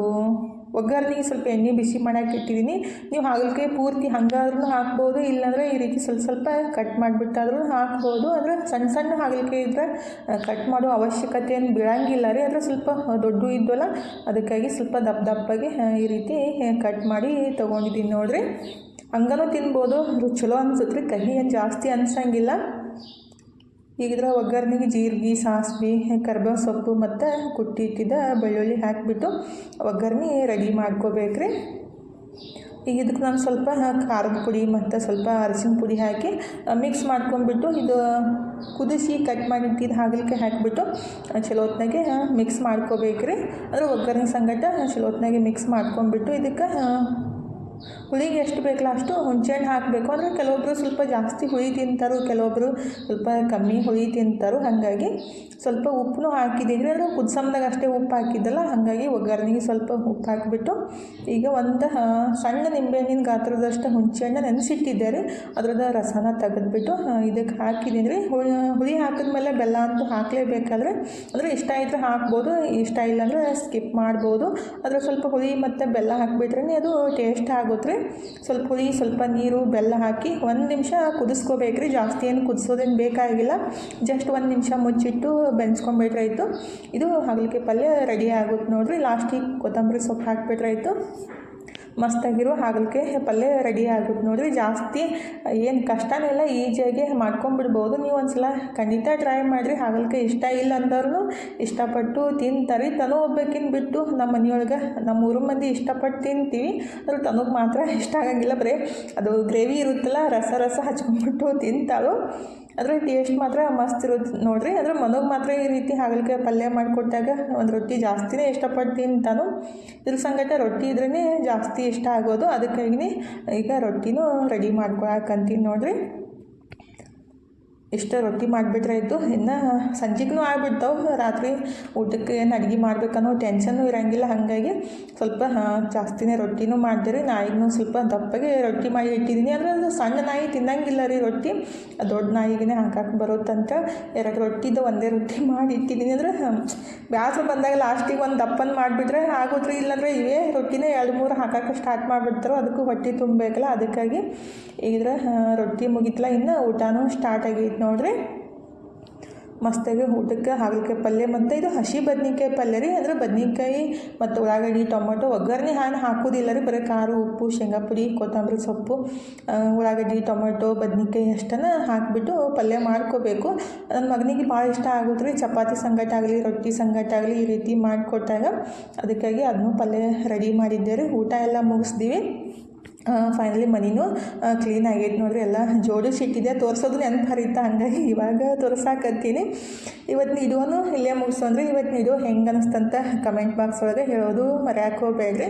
ಒಗ್ಗರಣೆಗೆ ಸ್ವಲ್ಪ ಎಣ್ಣೆ ಬಿಸಿ ಮಾಡಕ್ಕೆ ಇಟ್ಟಿದ್ದೀನಿ. ನೀವು ಹಾಗಲಕಾಯಿ ಪೂರ್ತಿ ಹಂಗಾದ್ರೂ ಹಾಕ್ಬೋದು, ಇಲ್ಲಾಂದರೆ ಈ ರೀತಿ ಸ್ವಲ್ಪ ಸ್ವಲ್ಪ ಕಟ್ ಮಾಡಿಬಿಟ್ಟಾದ್ರೂ ಹಾಕ್ಬೋದು. ಆದರೆ ಸಣ್ಣ ಸಣ್ಣ ಹಾಗಲಕಾಯಿ ಇದ್ದರೆ ಕಟ್ ಮಾಡೋ ಅವಶ್ಯಕತೆ ಏನು ಬೀಳಂಗಿಲ್ಲ ರೀ. ಆದರೆ ಸ್ವಲ್ಪ ದೊಡ್ಡ ಇದ್ವಲ್ಲ, ಅದಕ್ಕಾಗಿ ಸ್ವಲ್ಪ ದಪ್ಪ ದಪ್ಪಗೆ ಈ ರೀತಿ ಕಟ್ ಮಾಡಿ ತೊಗೊಂಡಿದ್ದೀನಿ ನೋಡಿರಿ. ಹಂಗನೂ ತಿನ್ಬೋದು. ಅದು ಚಲೋ ಅನ್ಸುತ್ತೆ ರೀ. ಕಹಿ ಏನು ಜಾಸ್ತಿ ಅನ್ಸಂಗಿಲ್ಲ. ಈಗಿದ್ರೆ ಒಗ್ಗರ್ಣೆಗೆ ಜೀರಿಗೆ, ಸಾಸಿವೆ ಕರ್ಬೇವು ಸೊಪ್ಪು ಮತ್ತು ಕುಟ್ಟಿಟ್ಟಿದ್ದ ಬೆಳ್ಳುಳ್ಳಿ ಹಾಕಿಬಿಟ್ಟು ಒಗ್ಗರಣೆ ರೆಡಿ ಮಾಡ್ಕೋಬೇಕ್ರಿ. ಈಗ ಇದಕ್ಕೆ ನಾನು ಸ್ವಲ್ಪ ಖಾರದ ಪುಡಿ ಮತ್ತು ಸ್ವಲ್ಪ ಅರಿಶಿನ ಪುಡಿ ಹಾಕಿ ಮಿಕ್ಸ್ ಮಾಡ್ಕೊಂಡ್ಬಿಟ್ಟು ಇದು ಕುದಿಸಿ ಕಟ್ ಮಾಡಿಟ್ಟಿದ್ದು ಹಾಗಲಿಕ್ಕೆ ಹಾಕಿಬಿಟ್ಟು ಚಲೋತ್ನಾಗೆ ಮಿಕ್ಸ್ ಮಿಕ್ಸ್ ಮಾಡ್ಕೋಬೇಕ್ರಿ. ಅಂದ್ರೆ ಒಗ್ಗರಣೆ ಸಂಗಟ ಚಲೋತ್ನಾಗೆ ಮಿಕ್ಸ್ ಮಾಡ್ಕೊಂಡ್ಬಿಟ್ಟು ಇದಕ್ಕೆ ಹುಳಿಗೆ ಎಷ್ಟು ಬೇಕಲ್ಲ ಅಷ್ಟು ಹುಣಸೆಹಣ್ಣು ಹಾಕಬೇಕು. ಅಂದರೆ ಕೆಲವೊಬ್ಬರು ಸ್ವಲ್ಪ ಜಾಸ್ತಿ ಹುಳಿ ತಿಂತಾರೋ ಕೆಲವೊಬ್ಬರು ಸ್ವಲ್ಪ ಕಮ್ಮಿ ಹುಳಿ ತಿಂತಾರೋ. ಹಾಗಾಗಿ ಸ್ವಲ್ಪ ಉಪ್ಪು ಹಾಕಿದ್ದೀನಿ ಅಂದರೆ ಕುದ್ಸಮ್ದಾಗ ಅಷ್ಟೇ ಉಪ್ಪು ಹಾಕಿದ್ದಲ್ಲ, ಹಾಗಾಗಿ ಒಗ್ಗರಣೆಗೆ ಸ್ವಲ್ಪ ಉಪ್ಪು ಹಾಕಿಬಿಟ್ಟು ಈಗ ಒಂದು ಸಣ್ಣ ನಿಂಬೆಹಣ್ಣಿನ ಗಾತ್ರದಷ್ಟು ಹುಣಸೆಹಣ್ಣು ನೆನೆಸಿಟ್ಟಿದ್ದೆ ರೀ ಅದ್ರದ್ದು ರಸನ ತೆಗೆದ್ಬಿಟ್ಟು ಇದಕ್ಕೆ ಹಾಕಿದ್ದೀನಿ ರೀ ಹುಳಿ ಹುಳಿ ಹಾಕಿದ್ಮೇಲೆ ಬೆಲ್ಲ ಅಂತೂ ಹಾಕಲೇಬೇಕಾದ್ರೆ ಅಂದರೆ ಇಷ್ಟ ಇದ್ದರೆ ಹಾಕ್ಬೋದು, ಇಷ್ಟ ಇಲ್ಲ ಅಂದರೆ ಸ್ಕಿಪ್ ಮಾಡ್ಬೋದು. ಅದ್ರ ಸ್ವಲ್ಪ ಹುಳಿ ಮತ್ತು ಬೆಲ್ಲ ಹಾಕಿಬಿಟ್ರೆ ಅದು ಟೇಸ್ಟ್ ಆಗುತ್ತೆ ರೀ ಸ್ವಲ್ಪ ಹುಳಿ, ಸ್ವಲ್ಪ ನೀರು, ಬೆಲ್ಲ ಹಾಕಿ ಒಂದು ನಿಮಿಷ ಕುದಿಸ್ಕೋಬೇಕು ರೀ ಜಾಸ್ತಿ ಏನು ಕುದಿಸೋದೇನು ಬೇಕಾಗಿಲ್ಲ. ಜಸ್ಟ್ ಒಂದು ನಿಮಿಷ ಮುಚ್ಚಿಟ್ಟು ಬೆನ್ಸ್ಕೊಂಬಿಟ್ರೆ ಆಯಿತು ಇದು ಹಾಗಲಕಾಯಿ ಪಲ್ಯ ರೆಡಿ ಆಗುತ್ತೆ ನೋಡಿರಿ. ಲಾಸ್ಟಿಗೆ ಕೊತ್ತಂಬರಿ ಸೊಪ್ಪು ಹಾಕ್ಬಿಟ್ರೆ ಆಯಿತು ಮಸ್ತಾಗಿರೋ ಹಾಗಲಕಾಯಿ ಪಲ್ಯ ರೆಡಿ ಆಗುತ್ತೆ ನೋಡಿರಿ. ಜಾಸ್ತಿ, ಏನು ಕಷ್ಟನೇ ಇಲ್ಲ ಈಜಿಯಾಗಿ ಮಾಡ್ಕೊಂಬಿಡ್ಬೋದು ನೀವು ಒಂದ್ಸಲ ಖಂಡಿತ ಟ್ರೈ ಮಾಡಿರಿ. ಹಾಗಲಕಾಯಿ ಇಷ್ಟ ಇಲ್ಲ ಅಂದವ್ರು ಇಷ್ಟಪಟ್ಟು ತಿಂತಾರೆ. ತನೂ ಹೋಗ್ಬೇಕಿನ್ ಬಿಟ್ಟು ನಮ್ಮ ಮನೆಯೊಳಗೆ ನಮ್ಮ ಊರು ಮಂದಿ ಇಷ್ಟಪಟ್ಟು ತಿಂತೀವಿ. ಅದ್ರ ತನಗೆ ಮಾತ್ರ ಇಷ್ಟ ಆಗಂಗಿಲ್ಲ. ಬರೀ ಅದು ಗ್ರೇವಿ ಇರುತ್ತಲ್ಲ, ರಸ ರಸ ಹಚ್ಕೊಂಡ್ಬಿಟ್ಟು ತಿಂತಾಳು. ಅದ್ರ ಟೇಸ್ಟ್ ಮಾತ್ರ ಮಸ್ತ್ ಇರುತ್ತೆ ನೋಡ್ರಿ. ಅದರ ಮನೋಗೆ ಮಾತ್ರ ಈ ರೀತಿ ಹಾಗಲಕಾಯಿ ಪಲ್ಯ ಮಾಡಿಕೊಟ್ಟಾಗ ಒಂದು ರೊಟ್ಟಿ ಜಾಸ್ತಿನೇ ಇಷ್ಟಪಡ್ತೀನಿ ತಾನು ಇದ್ರ ಸಂಗಟ ರೊಟ್ಟಿ ಇದ್ರೇ ಜಾಸ್ತಿ ಇಷ್ಟ ಆಗೋದು. ಅದಕ್ಕಾಗಿನೇ ಈಗ ರೊಟ್ಟಿನೂ ರೆಡಿ ಮಾಡ್ಕೊಳಕಂತೀನಿ ನೋಡ್ರಿ. ಇಷ್ಟ ರೊಟ್ಟಿ ಮಾಡಿಬಿಟ್ರೆ ಇದ್ದು ಇನ್ನು ಸಂಜೆಗೂ ಆಗ್ಬಿಡ್ತಾವೆ. ರಾತ್ರಿ ಊಟಕ್ಕೆ ಏನು ಅಡುಗೆ ಮಾಡ್ಬೇಕನ್ನೋ ಟೆನ್ಷನ್ನು ಇರೋಂಗಿಲ್ಲ. ಹಾಗಾಗಿ ಸ್ವಲ್ಪ ಜಾಸ್ತಿನೇ ರೊಟ್ಟಿನೂ ಮಾಡ್ತೀರಿ ನಾಯಿಗೂ ಸ್ವಲ್ಪ ದಪ್ಪಗೆ ರೊಟ್ಟಿ ಮಾಡಿ ಇಟ್ಟಿದ್ದೀನಿ ಅಂದರೆ ಅದು ಸಣ್ಣ ನಾಯಿ ತಿನ್ನಂಗಿಲ್ಲ ರೀ ರೊಟ್ಟಿ. ದೊಡ್ಡ ನಾಯಿಗೆ ಹಾಕಕ್ಕೆ ಬರುತ್ತಂತ ಎರಡು ರೊಟ್ಟಿದು ಒಂದೇ ರೊಟ್ಟಿ ಮಾಡಿ ಇಟ್ಟಿದ್ದೀನಿ ಅಂದರೆ ಬ್ಯಾಸ ಬಂದಾಗ ಲಾಸ್ಟಿಗೆ ಒಂದು ದಪ್ಪನ ಮಾಡಿಬಿಟ್ರೆ ಆಗೋದ್ರಿ. ಇಲ್ಲಾಂದರೆ ಇವೇ ರೊಟ್ಟಿನೇ ಎರಡು ಮೂರು ಹಾಕಕ್ಕೆ ಸ್ಟಾರ್ಟ್ ಮಾಡಿಬಿಡ್ತಾರೋ ಅದಕ್ಕೂ ಹೊಟ್ಟೆ ತುಂಬಬೇಕಲ್ಲ. ಅದಕ್ಕಾಗಿ ಇದ್ರೆ ರೊಟ್ಟಿ ಮುಗಿತಲ್ಲ ಇನ್ನು ಊಟನೂ ಸ್ಟಾರ್ಟ್ ಆಗೈತೆ ನೋಡ್ರಿ. ಮಸ್ತಾಗಿ ಊಟಕ್ಕೆ ಹಾಗಲಕಾಯಿ ಪಲ್ಯ ಮತ್ತು ಇದು ಹಸಿ ಬದ್ನಿಕಾಯಿ ಪಲ್ಯ ರೀ. ಅಂದರೆ ಬದ್ನಿಕಾಯಿ ಮತ್ತು ಉಳ್ಳಾಗಡ್ಡಿ, ಟೊಮೊಟೊ, ಒಗ್ಗರಣೆ ಹಾನು ಹಾಕೋದಿಲ್ಲ ರೀ. ಬರೀ ಖಾರ, ಉಪ್ಪು ಶೇಂಗಾಪುಡಿ ಕೊತ್ತಂಬರಿ ಸೊಪ್ಪು ಉಳ್ಳಾಗಡ್ಡಿ, ಟೊಮೊಟೊ, ಬದ್ನಿಕಾಯಿ ಅಷ್ಟನ್ನು ಹಾಕಿಬಿಟ್ಟು ಪಲ್ಯ ಮಾಡ್ಕೋಬೇಕು. ನನ್ನ ಮಗನಿಗೆ ಭಾಳ ಇಷ್ಟ ಆಗುತ್ತೆ ರೀ. ಚಪಾತಿ ಸಂಗಟ ಆಗಲಿ, ರೊಟ್ಟಿ ಸಂಗಟ ಆಗಲಿ ಈ ರೀತಿ ಮಾಡಿಕೊಟ್ಟಾಗ ಅದಕ್ಕಾಗಿ ಅದನ್ನು ಪಲ್ಯ ರೆಡಿ ಮಾಡಿದ್ದೆ ರೀ. ಊಟ ಎಲ್ಲ ಮುಗಿಸ್ದೀವಿ. ಫೈನಲಿ ಮನಿನೂ ಕ್ಲೀನ್ ಆಗೈತೆ ನೋಡ್ರಿ, ಎಲ್ಲ ಜೋಡಿಸಿಟ್ಟಿದ್ದೆ ತೋರಿಸೋದು ನೆನಪು ಹರಿತ ಹಂಗಾಗಿ [laughs] ಇವಾಗ ತೋರ್ಸಾಕತ್ತೀನಿ. ಇವತ್ತಿನ ವಿಡಿಯೋನು ಇಲ್ಲೇ ಮುಗಿಸೋಂದ್ರೆ ಇವತ್ತಿನ ಇದು ಹೆಂಗೆ ಅನಿಸ್ತಂತ ಕಮೆಂಟ್ ಬಾಕ್ಸ್ ಒಳಗೆ ಹೇಳೋದು ಮರ್ಯಾಕೆ ಹೋಗ್ಬೇಡ್ರಿ.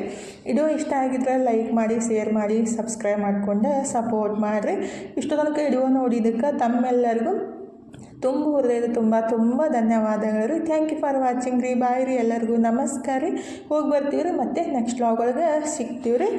ಇದು ಇಷ್ಟ ಆಗಿದ್ರೆ ಲೈಕ್ ಮಾಡಿ ಶೇರ್ ಮಾಡಿ ಸಬ್ಸ್ಕ್ರೈಬ್ ಮಾಡಿಕೊಂಡು ಸಪೋರ್ಟ್ ಮಾಡಿರಿ. ಇಷ್ಟು ತನಕ ಇಡೋ ನೋಡಿದ್ದಕ್ಕೆ ತಮ್ಮೆಲ್ಲರಿಗೂ ತುಂಬ ಹೃದಯದ ತುಂಬ ತುಂಬ ಧನ್ಯವಾದಗಳು. ರೀ ಥ್ಯಾಂಕ್ ಯು ಫಾರ್ ವಾಚಿಂಗ್ ರೀ. ಬಾಯ್ ರೀ ಎಲ್ಲರಿಗೂ. ನಮಸ್ಕಾರ ರೀ. ಹೋಗಿ ಬರ್ತೀವಿ ರೀ ಮತ್ತೆ ನೆಕ್ಸ್ಟ್ ವ್ಲಾಗ್ ಒಳಗೆ ಸಿಗ್ತೀವಿ ರೀ